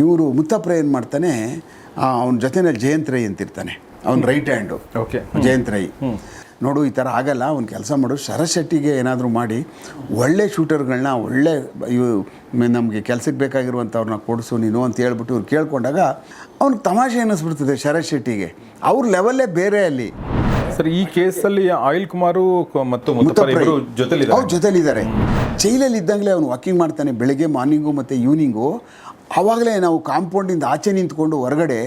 ಇವರು ಮುತ್ತಪ್ಪ ಏನು ಮಾಡ್ತಾನೆ ಅವನ ಜೊತೆನಲ್ಲಿ ಜಯಂತ್ ರೈ ಅಂತಿರ್ತಾನೆ. ಅವ್ನ right hand okay Jayant Rai. ನೋಡು ಈ ಥರ ಆಗಲ್ಲ ಅವ್ನು ಕೆಲಸ ಮಾಡು ಶರತ್ ಶೆಟ್ಟಿಗೆ ಏನಾದರೂ ಮಾಡಿ ಒಳ್ಳೆ ಶೂಟರ್ಗಳನ್ನ ಒಳ್ಳೆ ಇವು ನಮಗೆ ಕೆಲಸಕ್ಕೆ ಬೇಕಾಗಿರುವಂಥವ್ರನ್ನ ಕೊಡಿಸು ನೀನು ಅಂತ ಹೇಳ್ಬಿಟ್ಟು ಇವ್ರು ಕೇಳ್ಕೊಂಡಾಗ ಅವ್ನಿಗೆ ತಮಾಷೆ ಅನ್ನಿಸ್ಬಿಡ್ತದೆ ಶರತ್ ಶೆಟ್ಟಿಗೆ ಅವ್ರ ಲೆವೆಲ್ಲೇ ಬೇರೆ ಅಲ್ಲಿ. ಸರ್ ಈ ಕೇಸಲ್ಲಿ ಆಯಿಲ್ ಕುಮಾರು ಮತ್ತು ಜೊತೆಲಿದ್ದಾರೆ. ಜೈಲಲ್ಲಿ ಇದ್ದಂಗಲೇ ಅವನು ವಾಕಿಂಗ್ ಮಾಡ್ತಾನೆ ಬೆಳಗ್ಗೆ ಮಾರ್ನಿಂಗು ಮತ್ತು ಈವ್ನಿಂಗು ಆವಾಗಲೇ ನಾವು ಕಾಂಪೌಂಡಿಂದ ಆಚೆ ನಿಂತ್ಕೊಂಡು ಹೊರಗಡೆ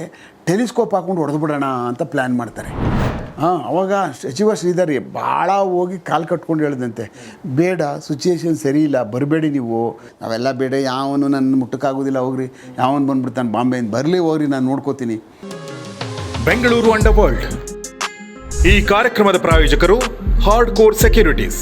ಟೆಲಿಸ್ಕೋಪ್ ಹಾಕ್ಕೊಂಡು ಹೊಡೆದು ಬಿಡೋಣ ಅಂತ ಪ್ಲ್ಯಾನ್ ಮಾಡ್ತಾರೆ. ಹಾಂ, ಅವಾಗ ಸಚಿವ ಶ್ರೀಧರ್ ಭಾಳ ಹೋಗಿ ಕಾಲು ಕಟ್ಕೊಂಡು ಹೇಳಿದಂತೆ, ಬೇಡ ಸಿಚುಯೇಷನ್ ಸರಿ ಇಲ್ಲ, ಬರಬೇಡಿ ನೀವು. ನಾವೆಲ್ಲ ಬೇಡ, ಯಾವನು ನನ್ನ ಮುಟ್ಟಕ್ಕಾಗೋದಿಲ್ಲ, ಹೋಗ್ರಿ. ಯಾವನು ಬಂದ್ಬಿಡ್ತಾನೆ ಬಾಂಬೆಯಿಂದ ಬರಲಿ ಹೋಗ್ರಿ, ನಾನು ನೋಡ್ಕೋತೀನಿ. ಬೆಂಗಳೂರು ಅಂಡರ್ ವರ್ಲ್ಡ್ ಈ ಕಾರ್ಯಕ್ರಮದ ಪ್ರಾಯೋಜಕರು ಹಾರ್ಡ್ ಕೋರ್ ಸೆಕ್ಯೂರಿಟೀಸ್.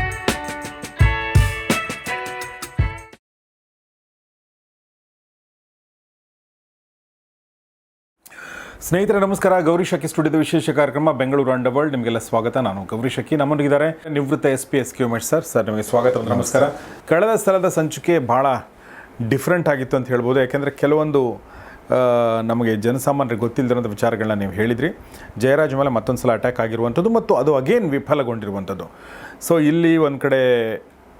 ಸ್ನೇಹಿತರೆ, ನಮಸ್ಕಾರ. ಗೌರಿ ಶಕಿ ಸ್ಟುಡಿಯೋದ ವಿಶೇಷ ಕಾರ್ಯಕ್ರಮ ಬೆಂಗಳೂರು ಅಂಡರ್ ವರ್ಲ್ಡ್. ನಿಮಗೆಲ್ಲ ಸ್ವಾಗತ. ನಾನು ಗೌರಿ ಶಕಿ ನಮ್ಮೊಂದಿಗಿದ್ದಾರೆ ನಿವೃತ್ತ ಎಸ್ ಪಿ ಎಸ್ ಕ್ಯೂಮೆಟ್ ಸರ್ ಸರ್ ನಿಮಗೆ ಸ್ವಾಗತ, ನಮಸ್ಕಾರ. ಕಳೆದ ಸ್ಥಳದ ಸಂಚಿಕೆ ಭಾಳ ಡಿಫ್ರೆಂಟ್ ಆಗಿತ್ತು ಅಂತ ಹೇಳ್ಬೋದು. ಯಾಕೆಂದರೆ ಕೆಲವೊಂದು ನಮಗೆ ಜನಸಾಮಾನ್ಯರಿಗೆ ಗೊತ್ತಿಲ್ಲದಿರೋಂಥ ವಿಚಾರಗಳನ್ನ ನೀವು ಹೇಳಿದ್ರಿ. ಜಯರಾಜ್ ಮೇಲೆ ಮತ್ತೊಂದು ಸಲ ಅಟ್ಯಾಕ್ ಆಗಿರುವಂಥದ್ದು ಮತ್ತು ಅದು ಅಗೇನ್ ವಿಫಲಗೊಂಡಿರುವಂಥದ್ದು. ಸೊ ಇಲ್ಲಿ ಒಂದು ಕಡೆ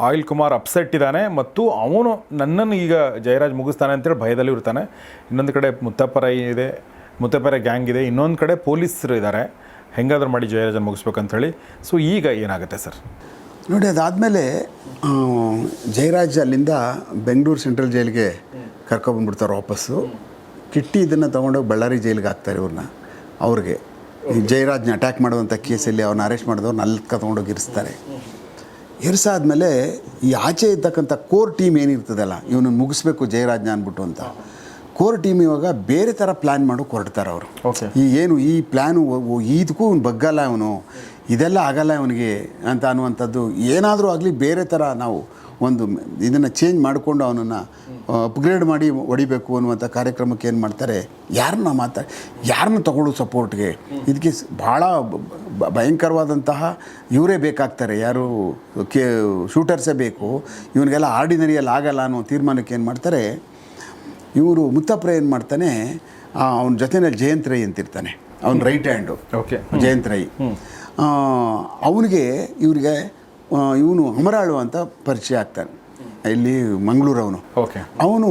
ಆಯಿಲ್ ಕುಮಾರ್ ಅಪ್ಸೆಟ್ ಇದ್ದಾನೆ ಮತ್ತು ಅವನು ನನ್ನನ್ನು ಈಗ ಜಯರಾಜ್ ಮುಗಿಸ್ತಾನೆ ಅಂತೇಳಿ ಭಯದಲ್ಲಿ ಇರ್ತಾನೆ ಇನ್ನೊಂದು ಕಡೆ ಮುತ್ತಪ್ಪರೈ ಇದೆ. ಮುತ್ತಪ್ಪರ ಗ್ಯಾಂಗ್ ಇದೆ. ಇನ್ನೊಂದು ಕಡೆ ಪೊಲೀಸರು ಇದ್ದಾರೆ ಹೆಂಗಾದ್ರೂ ಮಾಡಿ ಜಯರಾಜನ್ ಮುಗಿಸ್ಬೇಕಂತೇಳಿ. ಸೊ ಈಗ ಏನಾಗುತ್ತೆ ಸರ್? ನೋಡಿ, ಅದಾದಮೇಲೆ ಜಯರಾಜ್ ಅಲ್ಲಿಂದ ಬೆಂಗಳೂರು ಸೆಂಟ್ರಲ್ ಜೈಲಿಗೆ ಕರ್ಕೊಬಂದ್ಬಿಡ್ತಾರೆ ವಾಪಸ್ಸು. ಕಿಟ್ಟಿ ಇದನ್ನು ತೊಗೊಂಡೋಗಿ ಬಳ್ಳಾರಿ ಜೈಲಿಗೆ ಹಾಕ್ತಾರೆ ಇವ್ರನ್ನ, ಅವ್ರಿಗೆ. ಜಯರಾಜ್ನ ಅಟ್ಯಾಕ್ ಮಾಡುವಂಥ ಕೇಸಲ್ಲಿ ಅವ್ರನ್ನ ಅರೆಸ್ಟ್ ಮಾಡಿದವ್ರನ್ನ ಅಲ್ಲಿ ತೊಗೊಂಡೋಗಿ ಇರಿಸ್ತಾರೆ. ಇರಿಸಾದ್ಮೇಲೆ ಈ ಆಚೆ ಇದ್ದಕ್ಕಂಥ ಕೋರ್ ಟೀಮ್ ಏನಿರ್ತದಲ್ಲ ಇವನನ್ನು ಮುಗಿಸ್ಬೇಕು ಜಯರಾಜ್ನ ಅಂದ್ಬಿಟ್ಟು ಅಂತ. ಕೋರ್ ಟೀಮ್ ಇವಾಗ ಬೇರೆ ಥರ ಪ್ಲ್ಯಾನ್ ಮಾಡೋಕೆ ಹೊರಡ್ತಾರೆ ಅವರು. ಈ ಏನು ಈ ಪ್ಲ್ಯಾನು ಇದಕ್ಕೂ ಅವ್ನು ಬಗ್ಗಲ್ಲ ಅವನು ಇದೆಲ್ಲ ಆಗಲ್ಲ ಅವನಿಗೆ ಅಂತ ಅನ್ನುವಂಥದ್ದು ಏನಾದರೂ ಆಗಲಿ ಬೇರೆ ಥರ ನಾವು ಒಂದು ಇದನ್ನು ಚೇಂಜ್ ಮಾಡಿಕೊಂಡು ಅವನನ್ನು ಅಪ್ಗ್ರೇಡ್ ಮಾಡಿ ಹೊಡಿಬೇಕು ಅನ್ನುವಂಥ ಕಾರ್ಯಕ್ರಮಕ್ಕೆ ಏನು ಮಾಡ್ತಾರೆ? ಯಾರನ್ನ ಮಾತಾ ಯಾರನ್ನ ತಗೊಳ್ಳೋ ಸಪೋರ್ಟ್ಗೆ ಇದಕ್ಕೆ ಭಾಳ ಭಯಂಕರವಾದಂತಹ ಇವರೇ ಬೇಕಾಗ್ತಾರೆ. ಯಾರು ಕೇ ಶೂಟರ್ಸೇ ಬೇಕು. ಇವನಿಗೆಲ್ಲ ಆರ್ಡಿನರಿಯಲ್ಲಿ ಆಗಲ್ಲ ಅನ್ನೋ ತೀರ್ಮಾನಕ್ಕೆ ಏನು ಮಾಡ್ತಾರೆ? ಇವರು ಮುತ್ತಪ್ಪ ಏನು ಮಾಡ್ತಾನೆ ಅವನ ಜೊತೆನಲ್ಲಿ ಜಯಂತ್ ರೈ ಅಂತಿರ್ತಾನೆ ಅವನ right hand okay Jayant Rai. ಅವನಿಗೆ ಇವರಿಗೆ ಇವನು ಅಮರಾಳು ಅಂತ ಪರಿಚಯ ಆಗ್ತಾನೆ. ಇಲ್ಲಿ ಮಂಗಳೂರವನು. ಓಕೆ ಅವನು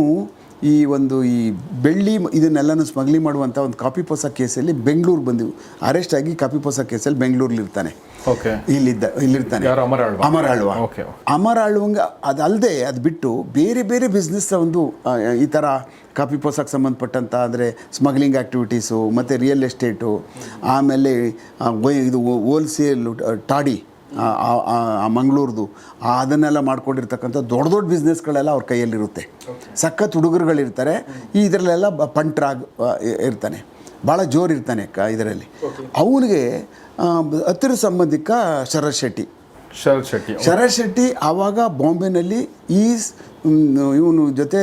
ಈ ಒಂದು ಈ ಬೆಳ್ಳಿ ಇದನ್ನೆಲ್ಲನೂ ಸ್ಮಗ್ಲಿಂಗ್ ಮಾಡುವಂಥ ಒಂದು ಕಾಪಿ ಪೋಸ ಕೇಸಲ್ಲಿ ಬೆಂಗಳೂರು ಬಂದಿವು ಅರೆಸ್ಟ್ ಆಗಿ ಕಾಪಿ ಪೋಸ ಕೇಸಲ್ಲಿ ಬೆಂಗಳೂರಲ್ಲಿ ಇರ್ತಾನೆ ಇಲ್ಲಿದ್ದ ಇಲ್ಲಿರ್ತಾನೆ. ಅಮರ ಆಳ್ವ? ಅಮರ ಆಳ್ವಂಗ ಅದಲ್ಲದೆ ಅದು ಬಿಟ್ಟು ಬೇರೆ ಬೇರೆ ಬಿಸ್ನೆಸ್ ಒಂದು ಈ ಥರ ಕಾಫಿ ಪೋಸಕ್ಕೆ ಸಂಬಂಧಪಟ್ಟಂಥ ಅಂದರೆ ಸ್ಮಗ್ಲಿಂಗ್ ಆ್ಯಕ್ಟಿವಿಟೀಸು ಮತ್ತು ರಿಯಲ್ ಎಸ್ಟೇಟು ಆಮೇಲೆ ಇದು ಹೋಲ್ಸೇಲ್ ಟಾಡಿ ಮಂಗಳೂರ್ದು ಅದನ್ನೆಲ್ಲ ಮಾಡ್ಕೊಂಡಿರ್ತಕ್ಕಂಥ ದೊಡ್ಡ ದೊಡ್ಡ ಬಿಸ್ನೆಸ್ಗಳೆಲ್ಲ ಅವ್ರ ಕೈಯಲ್ಲಿರುತ್ತೆ. ಸಖತ್ ಹುಡುಗರುಗಳಿರ್ತಾರೆ. ಈ ಇದರಲ್ಲೆಲ್ಲ ಪಂಟ್ರಾಗ್ ಇರ್ತಾನೆ ಭಾಳ ಜೋರು ಇರ್ತಾನೆ. ಕ ಇದರಲ್ಲಿ. ಅವನಿಗೆ ಹತ್ತಿರ ಸಂಬಂಧಿಕ ಶರತ್ ಶೆಟ್ಟಿ. ಶರತ್ ಶೆಟ್ಟಿ ಶರತ್ ಶೆಟ್ಟಿ ಆವಾಗ ಬಾಂಬೆನಲ್ಲಿ ಈ ಇವನು ಜೊತೆ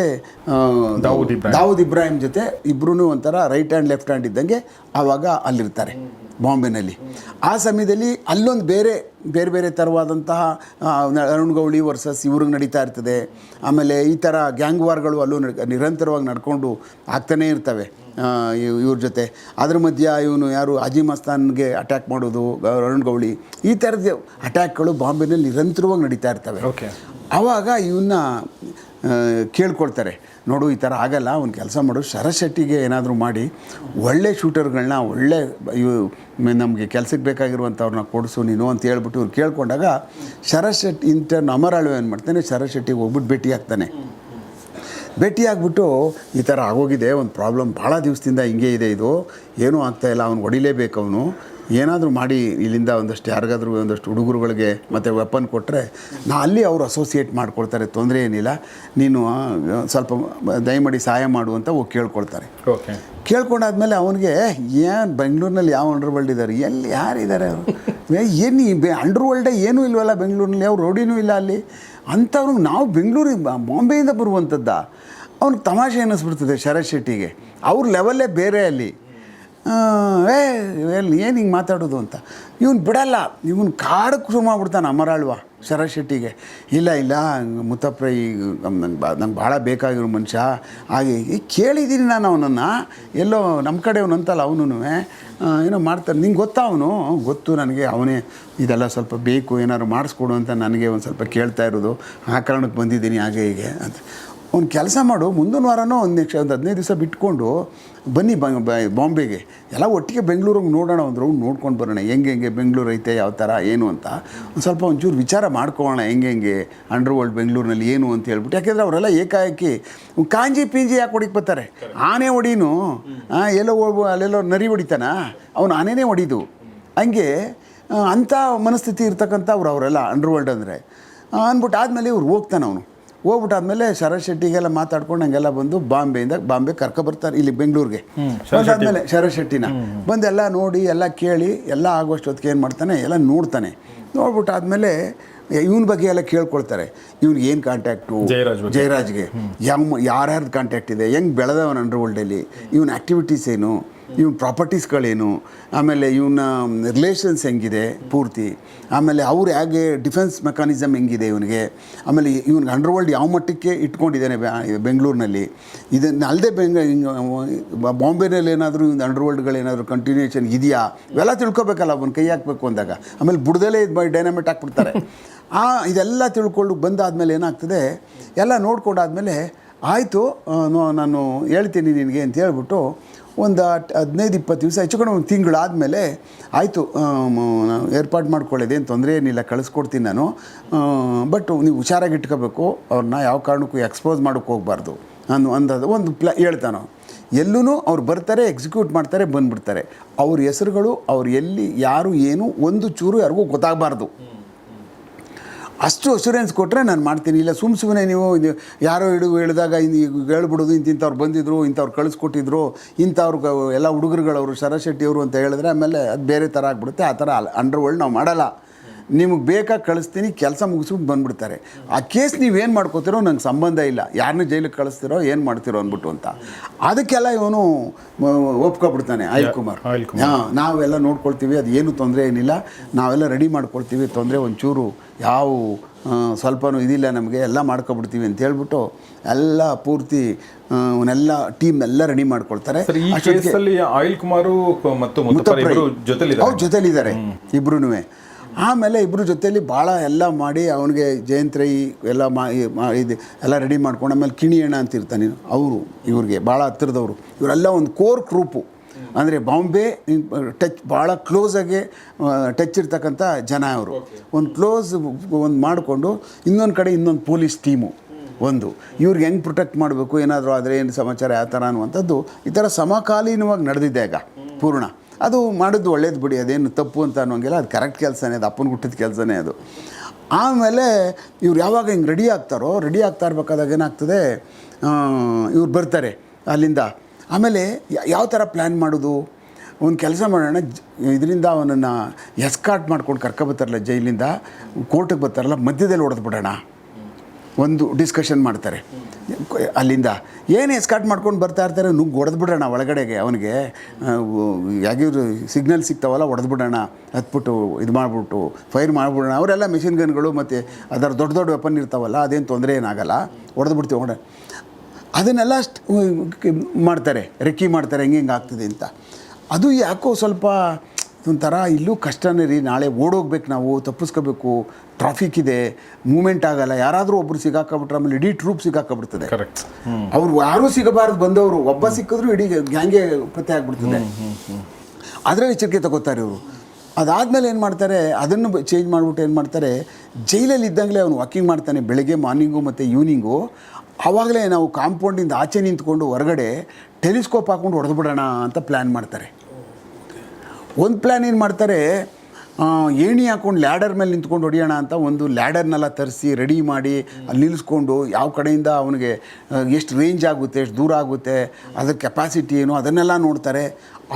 ದಾವೂದ್ ಇಬ್ರಾಹಿಂ. ದಾವೂದ್ ಇಬ್ರಾಹಿಂ ಜೊತೆ ಇಬ್ಬರೂ ಒಂಥರ ರೈಟ್ ಹ್ಯಾಂಡ್ ಲೆಫ್ಟ್ ಹ್ಯಾಂಡ್ ಇದ್ದಂಗೆ ಆವಾಗ ಅಲ್ಲಿರ್ತಾರೆ ಬಾಂಬೆನಲ್ಲಿ. ಆ ಸಮಯದಲ್ಲಿ ಅಲ್ಲೊಂದು ಬೇರೆ ಬೇರೆ ಬೇರೆ ಥರವಾದಂತಹ ಅರುಣ್ ಗೌಳಿ ವರ್ಸಸ್ ಇವ್ರಿಗೆ ನಡೀತಾ ಇರ್ತದೆ. ಆಮೇಲೆ ಈ ಥರ ಗ್ಯಾಂಗ್ ವಾರ್ಗಳು ಅಲ್ಲೂ ನಡ್- ನಿರಂತರವಾಗಿ ನಡ್ಕೊಂಡು ಆಗ್ತಾನೇ ಇರ್ತವೆ. ಇವ್ರ ಜೊತೆ. ಅದ್ರ ಮಧ್ಯ ಇವನು ಯಾರು ಅಜಿ ಮಸ್ತಾನ್ಗೆ ಅಟ್ಯಾಕ್ ಮಾಡೋದು ಅರುಣ್ ಗೌಳಿ ಈ ಥರದ ಅಟ್ಯಾಕ್ಗಳು ಬಾಂಬೆನಲ್ಲಿ ನಿರಂತರವಾಗಿ ನಡೀತಾ ಇರ್ತವೆ. ಓಕೆ ಆವಾಗ ಇವನ್ನ ಕೇಳ್ಕೊಳ್ತಾರೆ ನೋಡು ಈ ಥರ ಆಗಲ್ಲ ಅವ್ನು ಕೆಲಸ ಮಾಡು ಶರತ್ ಶೆಟ್ಟಿಗೆ ಏನಾದರೂ ಮಾಡಿ ಒಳ್ಳೆ ಶೂಟರ್ಗಳನ್ನ ಒಳ್ಳೆ ಇವು ನಮಗೆ ಕೆಲಸಕ್ಕೆ ಬೇಕಾಗಿರುವಂಥವ್ರನ್ನ ಕೊಡಿಸು ನೀನು ಅಂತ ಹೇಳ್ಬಿಟ್ಟು ಇವ್ರು ಕೇಳ್ಕೊಂಡಾಗ ಶರತ್ ಶೆಟ್ಟಿ ಇಂಟರ್ನ್ ಅಮರಾಳು ಏನು ಮಾಡ್ತಾನೆ ಶರಶೆಟ್ಟಿಗೆ ಶೆಟ್ಟಿಗೆ ಹೋಗ್ಬಿಟ್ಟು ಭೇಟಿ ಆಗ್ತಾನೆ ಭೇಟಿ ಆಗ್ಬಿಟ್ಟು ಈ ಥರ ಆಗೋಗಿದೆ ಒಂದು ಪ್ರಾಬ್ಲಮ್ ಭಾಳ ದಿವಸದಿಂದ ಹಿಂಗೆ ಇದೆ ಇದು ಏನೂ ಆಗ್ತಾಯಿಲ್ಲ ಅವ್ನು ಹೊಡಿಲೇಬೇಕು ಅವನು. ಏನಾದರೂ ಮಾಡಿ ಇಲ್ಲಿಂದ ಒಂದಷ್ಟು ಯಾರಿಗಾದ್ರೂ ಒಂದಷ್ಟು ಹುಡುಗರುಗಳಿಗೆ ಮತ್ತು ವೆಪನ್ ಕೊಟ್ಟರೆ ನಾ ಅಲ್ಲಿ ಅವರು ಅಸೋಸಿಯೇಟ್ ಮಾಡ್ಕೊಳ್ತಾರೆ ತೊಂದರೆ ಏನಿಲ್ಲ. ನೀನು ಸ್ವಲ್ಪ ದಯಮಾಡಿ ಸಹಾಯ ಮಾಡು ಅಂತ ಹೋಗಿ ಕೇಳ್ಕೊಳ್ತಾರೆ. ಓಕೆ ಕೇಳ್ಕೊಂಡಾದ್ಮೇಲೆ ಅವನಿಗೆ ಏನು ಬೆಂಗಳೂರಿನಲ್ಲಿ ಯಾವ ಅಂಡರ್ ವರ್ಲ್ಡ್ ಇದ್ದಾರೆ ಎಲ್ಲಿ ಯಾರಿದ್ದಾರೆ ಅವರು? ಏನು ಈ ಬೆ ಅಂಡರ್ ವರ್ಲ್ಡೇ ಏನೂ ಇಲ್ವಲ್ಲ ಬೆಂಗಳೂರಿನಲ್ಲಿ ಅವ್ರು ರೋಡಿನೂ ಇಲ್ಲ ಅಲ್ಲಿ. ಅಂಥವ್ರಿಗೆ ನಾವು ಬೆಂಗಳೂರಿಗೆ ಬಾಂಬೆಯಿಂದ ಬರುವಂಥದ್ದ, ಅವ್ನಿಗೆ ತಮಾಷೆ ಅನ್ನಿಸ್ಬಿಡ್ತದೆ ಶರತ್ ಶೆಟ್ಟಿಗೆ. ಅವ್ರ ಲೆವೆಲ್ಲೇ ಬೇರೆ ಅಲ್ಲಿ. ಏ ಏನು ಹಿಂಗೆ ಮಾತಾಡೋದು ಅಂತ. ಇವನು ಬಿಡಲ್ಲ. ಇವನು ಕಾಡಕ್ಕೆ ಶುರು ಮಾಡ್ಬಿಡ್ತಾನೆ ಅಮರಾಳ್ವ ಶರತ್ ಶೆಟ್ಟಿಗೆ ಇಲ್ಲ ಇಲ್ಲ, ಮುತ್ತಪ್ಪ ಈಗ ನಂಗೆ ಬಾ ನಂಗೆ ಭಾಳ ಬೇಕಾಗಿರೋ ಮನುಷ್ಯ, ಹಾಗೆ ಕೇಳಿದ್ದೀನಿ ನಾನು ಅವನನ್ನು. ಎಲ್ಲೋ ನಮ್ಮ ಕಡೆ ಅಂತಲ್ಲ ಅವನು ಏನೋ ಮಾಡ್ತಾನೆ ನಿಂಗೆ ಗೊತ್ತಾ ಅವನು? ಗೊತ್ತು ನನಗೆ. ಅವನೇ, ಇದೆಲ್ಲ ಸ್ವಲ್ಪ ಬೇಕು, ಏನಾದ್ರು ಮಾಡಿಸ್ಕೊಡು ಅಂತ ನನಗೆ ಒಂದು ಸ್ವಲ್ಪ ಕೇಳ್ತಾ ಇರೋದು. ಆ ಕಾರಣಕ್ಕೆ ಬಂದಿದ್ದೀನಿ, ಹಾಗೆ, ಹೀಗೆ ಅಂತ. ಒಂದು ಕೆಲಸ ಮಾಡು, ಮುಂದಿನ ವಾರನೋ ಒಂದು ನೆಕ್ಸ್ಟ್ ಒಂದು ಹದಿನೈದು ದಿವಸ ಬಿಟ್ಕೊಂಡು ಬನ್ನಿ ಬಾಂಬೆಗೆ. ಎಲ್ಲ ಒಟ್ಟಿಗೆ ಬೆಂಗಳೂರಿಗೆ ನೋಡೋಣ ಒಂದು ರೌಂಡ್ ನೋಡ್ಕೊಂಡು ಬರೋಣ, ಹೆಂಗೆ ಹೆಂಗೆ ಬೆಂಗಳೂರು ಐತೆ, ಯಾವ ಥರ ಏನು ಅಂತ. ಒಂದು ಸ್ವಲ್ಪ ಒಂಚೂರು ವಿಚಾರ ಮಾಡ್ಕೊಳ್ಳೋಣ ಹೆಂಗೆ ಹೆಂಗೆ ಅಂಡರ್ ವರ್ಲ್ಡ್ ಬೆಂಗಳೂರಿನಲ್ಲಿ ಏನು ಅಂತ ಹೇಳ್ಬಿಟ್ಟು. ಯಾಕೆಂದರೆ ಅವರೆಲ್ಲ ಏಕಾಏಕಿ, ಕಾಂಜಿ, ಪಿಂಜಿ ಯಾಕೆ ಹೊಡಿಕ್ ಬರ್ತಾರೆ? ಆನೆ ಹೊಡೀನು ಎಲ್ಲೋ ಅಲ್ಲೆಲ್ಲೋ ನರಿ ಹೊಡಿತಾನ? ಅವನು ಆನೆನೇ ಹೊಡಿದು. ಹಂಗೆ ಅಂಥ ಮನಸ್ಥಿತಿ ಇರ್ತಕ್ಕಂಥ ಅವ್ರು ಅವರೆಲ್ಲ ಅಂಡರ್ ವರ್ಲ್ಡ್ ಅಂದರೆ ಅಂದ್ಬಿಟ್ಟು ಆದಮೇಲೆ ಇವ್ರು ಹೋಗ್ತಾನೆ ಅವನು. ಹೋಗ್ಬಿಟ್ಟು ಆದ್ಮೇಲೆ ಶರತ್ ಶೆಟ್ಟಿಗೆಲ್ಲ ಮಾತಾಡ್ಕೊಂಡು ಹಂಗೆಲ್ಲ ಬಂದು ಬಾಂಬೆಯಿಂದ ಬಾಂಬೆ ಕರ್ಕ ಬರ್ತಾರೆ ಇಲ್ಲಿ ಬೆಂಗಳೂರಿಗೆ. ಬಂದಾದ್ಮೇಲೆ ಶರತ್ ಶೆಟ್ಟಿನ. ಬಂದೆಲ್ಲ ನೋಡಿ ಎಲ್ಲ ಕೇಳಿ ಎಲ್ಲ ಆಗೋಷ್ಟು ಹೊತ್ತಿಗೆ ಏನು ಮಾಡ್ತಾನೆ? ಎಲ್ಲ ನೋಡ್ತಾನೆ. ನೋಡ್ಬಿಟ್ಟು ಆದಮೇಲೆ ಇವನ ಬಗ್ಗೆ ಎಲ್ಲ ಕೇಳ್ಕೊಳ್ತಾರೆ. ಇವ್ನಿಗೆ ಏನು ಕಾಂಟ್ಯಾಕ್ಟು. ಜಯರಾಜ್ಗೆ. ಯಾವ ಯಾರ್ಯಾರ್ದು ಕಾಂಟ್ಯಾಕ್ಟ್ ಇದೆ? ಹೆಂಗೆ ಬೆಳೆದವನ ಅಂಡರ್ ವರ್ಲ್ಡಲ್ಲಿ ಇವನ ಆ್ಯಕ್ಟಿವಿಟೀಸ್ ಏನು? ಇವನ ಪ್ರಾಪರ್ಟೀಸ್ಗಳೇನು ಆಮೇಲೆ ಇವನ ರಿಲೇಷನ್ಸ್ ಹೆಂಗಿದೆ ಪೂರ್ತಿ? ಆಮೇಲೆ ಅವ್ರು ಹೇಗೆ ಡಿಫೆನ್ಸ್ ಮೆಕಾನಿಸಮ್ ಹೆಂಗಿದೆ ಇವನಿಗೆ? ಆಮೇಲೆ ಇವನಿಗೆ ಅಂಡರ್ ವರ್ಲ್ಡ್ ಯಾವ ಮಟ್ಟಕ್ಕೆ ಇಟ್ಕೊಂಡಿದ್ದಾನೆ ಬೆ- ಬೆಂಗಳೂರಿನಲ್ಲಿ? ಇದನ್ನ ಅಲ್ಲದೆ ಬೆಂಗ ಬಾಂಬೆನಲ್ಲಿ ಏನಾದರೂ ಇವ್ನ ಅಂಡರ್ ವರ್ಲ್ಡ್ಗಳೇನಾದರೂ ಕಂಟಿನ್ಯೂಷನ್ ಇದೆಯಾ? ಇವೆಲ್ಲ ತಿಳ್ಕೊಬೇಕಲ್ಲ, ಅವನ ಕೈ ಹಾಕಬೇಕು ಅಂದಾಗ. ಆಮೇಲೆ ಬುಡದಲ್ಲೇ ಇದು ಮಾಡಿ ಡೈನಾಮಿಟ್ ಹಾಕ್ಬಿಡ್ತಾರೆ. ಆ, ಇದೆಲ್ಲ ತಿಳ್ಕೊಂಡು ಬಂದಾದಮೇಲೆ ಏನಾಗ್ತದೆ? ಎಲ್ಲ ನೋಡ್ಕೊಂಡಾದಮೇಲೆ ಆಯಿತು ನಾನು ಹೇಳ್ತೀನಿ ನಿನಗೆ ಅಂತ ಹೇಳ್ಬಿಟ್ಟು ಒಂದು ಹದಿನೈದು, ಇಪ್ಪತ್ತು ದಿವಸ, ಹೆಚ್ಚು ಕಡೆ ಒಂದು ತಿಂಗಳಾದಮೇಲೆ ಆಯಿತು ಏರ್ಪಾಡು ಮಾಡ್ಕೊಳ್ಳೋದು, ಏನು ತೊಂದರೆ ಏನಿಲ್ಲ, ಕಳಿಸ್ಕೊಡ್ತೀನಿ ನಾನು. ಬಟ್ ನೀವು ಹುಷಾರಾಗಿ ಇಟ್ಕೋಬೇಕು, ಅವ್ರನ್ನ ಯಾವ ಕಾರಣಕ್ಕೂ ಎಕ್ಸ್ಪೋಸ್ ಮಾಡೋಕ್ಕೆ ಹೋಗಬಾರ್ದು ಅನ್ನೋ ಅಂದದು ಒಂದು ಪ್ಲ ಹೇಳ್ತಾನೋ ಎಲ್ಲೂ ಅವ್ರು ಬರ್ತಾರೆ, ಎಕ್ಸಿಕ್ಯೂಟ್ ಮಾಡ್ತಾರೆ, ಬಂದುಬಿಡ್ತಾರೆ. ಅವ್ರ ಹೆಸರುಗಳು, ಅವ್ರು ಎಲ್ಲಿ, ಯಾರು, ಏನು, ಒಂದು ಚೂರು ಯಾರಿಗೂ ಗೊತ್ತಾಗಬಾರ್ದು. ಅಷ್ಟು ಅಶೂರೆನ್ಸ್ ಕೊಟ್ಟರೆ ನಾನು ಮಾಡ್ತೀನಿ. ಇಲ್ಲ ಸುಮ್ಮ ಸುಮ್ಮನೆ ನೀವು ಇದು ಯಾರೋ ಹಿಡಿದು ಹೇಳಿದಾಗ ಇನ್ನು ಹೇಳ್ಬಿಡೋದು, ಇಂತಿಂಥವ್ರು ಬಂದಿದ್ರು, ಇಂಥವ್ರು ಕಳಿಸ್ಕೊಟ್ಟಿದ್ರು, ಇಂಥವ್ರು ಎಲ್ಲ ಹುಡುಗರುಗಳವರು ಶರಶೆಟ್ಟಿಯವರು ಅಂತ ಹೇಳಿದ್ರೆ ಆಮೇಲೆ ಅದು ಬೇರೆ ಥರ ಆಗ್ಬಿಡುತ್ತೆ. ಆ ಥರ ಅಂಡರ್ ವರ್ಲ್ಡ್ ನಾವು ಮಾಡಲ್ಲ. ನಿಮಗೆ ಬೇಕಾಗಿ ಕಳಿಸ್ತೀನಿ ಕೆಲಸ ಮುಗಿಸ್ಬಿಟ್ಟು ಬಂದ್ಬಿಡ್ತಾರೆ. ಆ ಕೇಸ್ ನೀವೇನು ಮಾಡ್ಕೋತಿರೋ ನಂಗೆ ಸಂಬಂಧ ಇಲ್ಲ. ಯಾರನ್ನ ಜೈಲಿಗೆ ಕಳಿಸ್ತಿರೋ ಏನು ಮಾಡ್ತಿರೋ ಅಂದ್ಬಿಟ್ಟು ಅಂತ. ಅದಕ್ಕೆಲ್ಲ ಇವನು ಒಪ್ಕೊಬಿಡ್ತಾನೆ ಅನಿಲ್ ಕುಮಾರ್. ಹಾಂ ನಾವೆಲ್ಲ ನೋಡ್ಕೊಳ್ತೀವಿ ಅದು ಏನು ತೊಂದರೆ ಏನಿಲ್ಲ. ನಾವೆಲ್ಲ ರೆಡಿ ಮಾಡ್ಕೊಳ್ತೀವಿ ತೊಂದರೆ ಒಂಚೂರು ಯಾವ ಸ್ವಲ್ಪ ಸ್ವಲ್ಪನೂ ಇದಿಲ್ಲ ನಮಗೆ ಎಲ್ಲ ಮಾಡ್ಕೊಬಿಡ್ತೀವಿ ಅಂತ ಹೇಳ್ಬಿಟ್ಟು ಎಲ್ಲ ಪೂರ್ತಿ ಅವನ್ನೆಲ್ಲ ಟೀಮ್ ಎಲ್ಲ ರೆಡಿ ಮಾಡ್ಕೊಳ್ತಾರೆ. ಆಯಿಲ್ ಕುಮಾರು ಮತ್ತು ಜೊತೆಲಿದ್ದಾರೆ. ಇಬ್ರು ಆಮೇಲೆ ಇಬ್ಬರು ಜೊತೆಯಲ್ಲಿ ಭಾಳ ಎಲ್ಲ ಮಾಡಿ ಅವನಿಗೆ ಜಯಂತ್ರಿ ಎಲ್ಲ ಮಾ ಇದು ಎಲ್ಲ ರೆಡಿ ಮಾಡ್ಕೊಂಡು ಆಮೇಲೆ ಕಿಣಿಯಣ್ಣ ಅಂತ ಇರ್ತಾನೆ ಅವರು, ಇವ್ರಿಗೆ ಭಾಳ ಹತ್ತಿರದವರು. ಇವರೆಲ್ಲ ಒಂದು ಕೋರ್ ಗ್ರೂಪು ಅಂದರೆ ಬಾಂಬೆ ಟಚ್ ಭಾಳ ಕ್ಲೋಸಾಗಿ ಟಚ್ ಇರ್ತಕ್ಕಂಥ ಜನ ಅವರು ಒಂದು ಕ್ಲೋಸ್ ಒಂದು ಮಾಡಿಕೊಂಡು ಇನ್ನೊಂದು ಕಡೆ ಇನ್ನೊಂದು ಪೊಲೀಸ್ ಟೀಮು ಒಂದು. ಇವ್ರಿಗೆ ಹೆಂಗೆ ಪ್ರೊಟೆಕ್ಟ್ ಮಾಡಬೇಕು, ಏನಾದರೂ ಆದರೆ ಏನು ಸಮಾಚಾರ, ಯಾವ ಥರ ಅನ್ನುವಂಥದ್ದು ಈ ಥರ ಸಮಕಾಲೀನವಾಗಿ ನಡೆದಿದೆ ಈಗ ಪೂರ್ಣ. ಅದು ಮಾಡಿದ್ದು ಒಳ್ಳೇದು ಬಿಡಿ, ಅದೇನು ತಪ್ಪು ಅಂತ ಅನ್ನೋಂಗಿಲ್ಲ ಅದು ಕರೆಕ್ಟ್ ಕೆಲಸನೇ, ಅದು ಅಪ್ಪನ ಹುಟ್ಟಿದ ಕೆಲಸನೇ ಅದು. ಆಮೇಲೆ ಇವ್ರು ಯಾವಾಗ ಹಿಂಗೆ ರೆಡಿ ಆಗ್ತಾರೋ ರೆಡಿ ಆಗ್ತಾ ಇರ್ಬೇಕಾದಾಗ ಏನಾಗ್ತದೆ ಇವ್ರು ಬರ್ತಾರೆ ಅಲ್ಲಿಂದ. ಆಮೇಲೆ ಯಾವ ಥರ ಪ್ಲ್ಯಾನ್ ಮಾಡೋದು? ಒಂದು ಕೆಲಸ ಮಾಡೋಣ ಇದರಿಂದ ಅವನನ್ನು ಎಸ್ಕಾಟ್ ಮಾಡ್ಕೊಂಡು ಕರ್ಕೊಬರ್ತಾರಲ್ಲ ಜೈಲಿಂದ, ಕೋರ್ಟಿಗೆ ಬರ್ತಾರಲ್ಲ, ಮಧ್ಯದಲ್ಲಿ ಹೊಡೆದು ಬಿಡೋಣ ಒಂದು ಡಿಸ್ಕಷನ್ ಮಾಡ್ತಾರೆ. ಅಲ್ಲಿಂದ, ಏನು ಎಸ್ಕಾಟ್ ಮಾಡ್ಕೊಂಡು ಬರ್ತಾ ಇರ್ತಾರೆ, ನುಗ್ಗಿ ಹೊಡೆದು ಬಿಡೋಣ ಒಳಗಡೆಗೆ ಅವನಿಗೆ. ಯಾಗಿದ್ರು ಸಿಗ್ನಲ್ ಸಿಗ್ತಾವಲ್ಲ ಹೊಡೆದು ಬಿಡೋಣ ಹತ್ಬಿಟ್ಟು, ಇದು ಮಾಡಿಬಿಟ್ಟು ಫೈರ್ ಮಾಡಿಬಿಡೋಣ. ಅವರೆಲ್ಲ ಮಿಷಿನ್ ಗನ್ಗಳು ಮತ್ತು ಅದರ ದೊಡ್ಡ ದೊಡ್ಡ ವೆಪನ್ ಇರ್ತಾವಲ್ಲ, ಅದೇನು ತೊಂದರೆ ಏನಾಗಲ್ಲ ಹೊಡೆದು ಬಿಡ್ತೀವಿ ಹೊಡೆ ಅದನ್ನೆಲ್ಲ ಮಾಡ್ತಾರೆ, ರೆಕ್ಕಿ ಮಾಡ್ತಾರೆ, ಹೆಂಗೆ ಹೆಂಗೆ ಆಗ್ತದೆ ಅಂತ. ಅದು ಯಾಕೋ ಸ್ವಲ್ಪ ಒಂಥರ ಇಲ್ಲೂ ಕಷ್ಟನೇ ರೀ, ನಾಳೆ ಓಡೋಗ್ಬೇಕು ನಾವು, ತಪ್ಪಿಸ್ಕೋಬೇಕು ಟ್ರಾಫಿಕ್ ಇದೆ ಮೂಮೆಂಟ್ ಆಗಲ್ಲ ಯಾರಾದರೂ ಒಬ್ಬರು ಸಿಗಾಕಬಿಟ್ರೆ ಆಮೇಲೆ ಇಡೀ ಟ್ರೂಪ್ ಸಿಗಾಕಬಿಡ್ತದೆ. ಕರೆಕ್ಟ್ ಅವ್ರು ಯಾರೂ ಸಿಗಬಾರ್ದು ಬಂದವರು ಒಬ್ಬ ಸಿಕ್ಕಿದ್ರು ಇಡೀ ಗ್ಯಾಂಗೆ ಪತ್ತೆ ಆಗ್ಬಿಡ್ತದೆ. ಅದರ ಎಚ್ಚರಿಕೆ ತಗೋತಾರೆ ಇವರು. ಅದಾದಮೇಲೆ ಏನು ಮಾಡ್ತಾರೆ ಅದನ್ನು ಚೇಂಜ್ ಮಾಡಿಬಿಟ್ಟು ಏನು ಮಾಡ್ತಾರೆ ಜೈಲಲ್ಲಿ ಇದ್ದಂಗಲೇ ಅವನು ವಾಕಿಂಗ್ ಮಾಡ್ತಾನೆ ಬೆಳಗ್ಗೆ ಮಾರ್ನಿಂಗು ಮತ್ತು ಈವ್ನಿಂಗು ಆವಾಗಲೇ ನಾವು ಕಾಂಪೌಂಡಿಂದ ಆಚೆ ನಿಂತ್ಕೊಂಡು ಹೊರಗಡೆ ಟೆಲಿಸ್ಕೋಪ್ ಹಾಕ್ಕೊಂಡು ಹೊಡೆದ್ಬಿಡೋಣ ಅಂತ ಪ್ಲ್ಯಾನ್ ಮಾಡ್ತಾರೆ. ಒಂದು ಪ್ಲ್ಯಾನ್ ಏನು ಮಾಡ್ತಾರೆ ಏಣಿ ಹಾಕೊಂಡು ಲ್ಯಾಡರ್ ಮೇಲೆ ನಿಂತ್ಕೊಂಡು ಹೊಡಿಯೋಣ ಅಂತ ಒಂದು ಲ್ಯಾಡರ್ನೆಲ್ಲ ತರಿಸಿ, ರೆಡಿ ಮಾಡಿ, ಅಲ್ಲಿ ನಿಲ್ಲಿಸ್ಕೊಂಡು ಯಾವ ಕಡೆಯಿಂದ ಅವನಿಗೆ ಎಷ್ಟು ರೇಂಜ್ ಆಗುತ್ತೆ, ಎಷ್ಟು ದೂರ ಆಗುತ್ತೆ, ಅದರ ಕೆಪಾಸಿಟಿ ಏನು, ಅದನ್ನೆಲ್ಲ ನೋಡ್ತಾರೆ.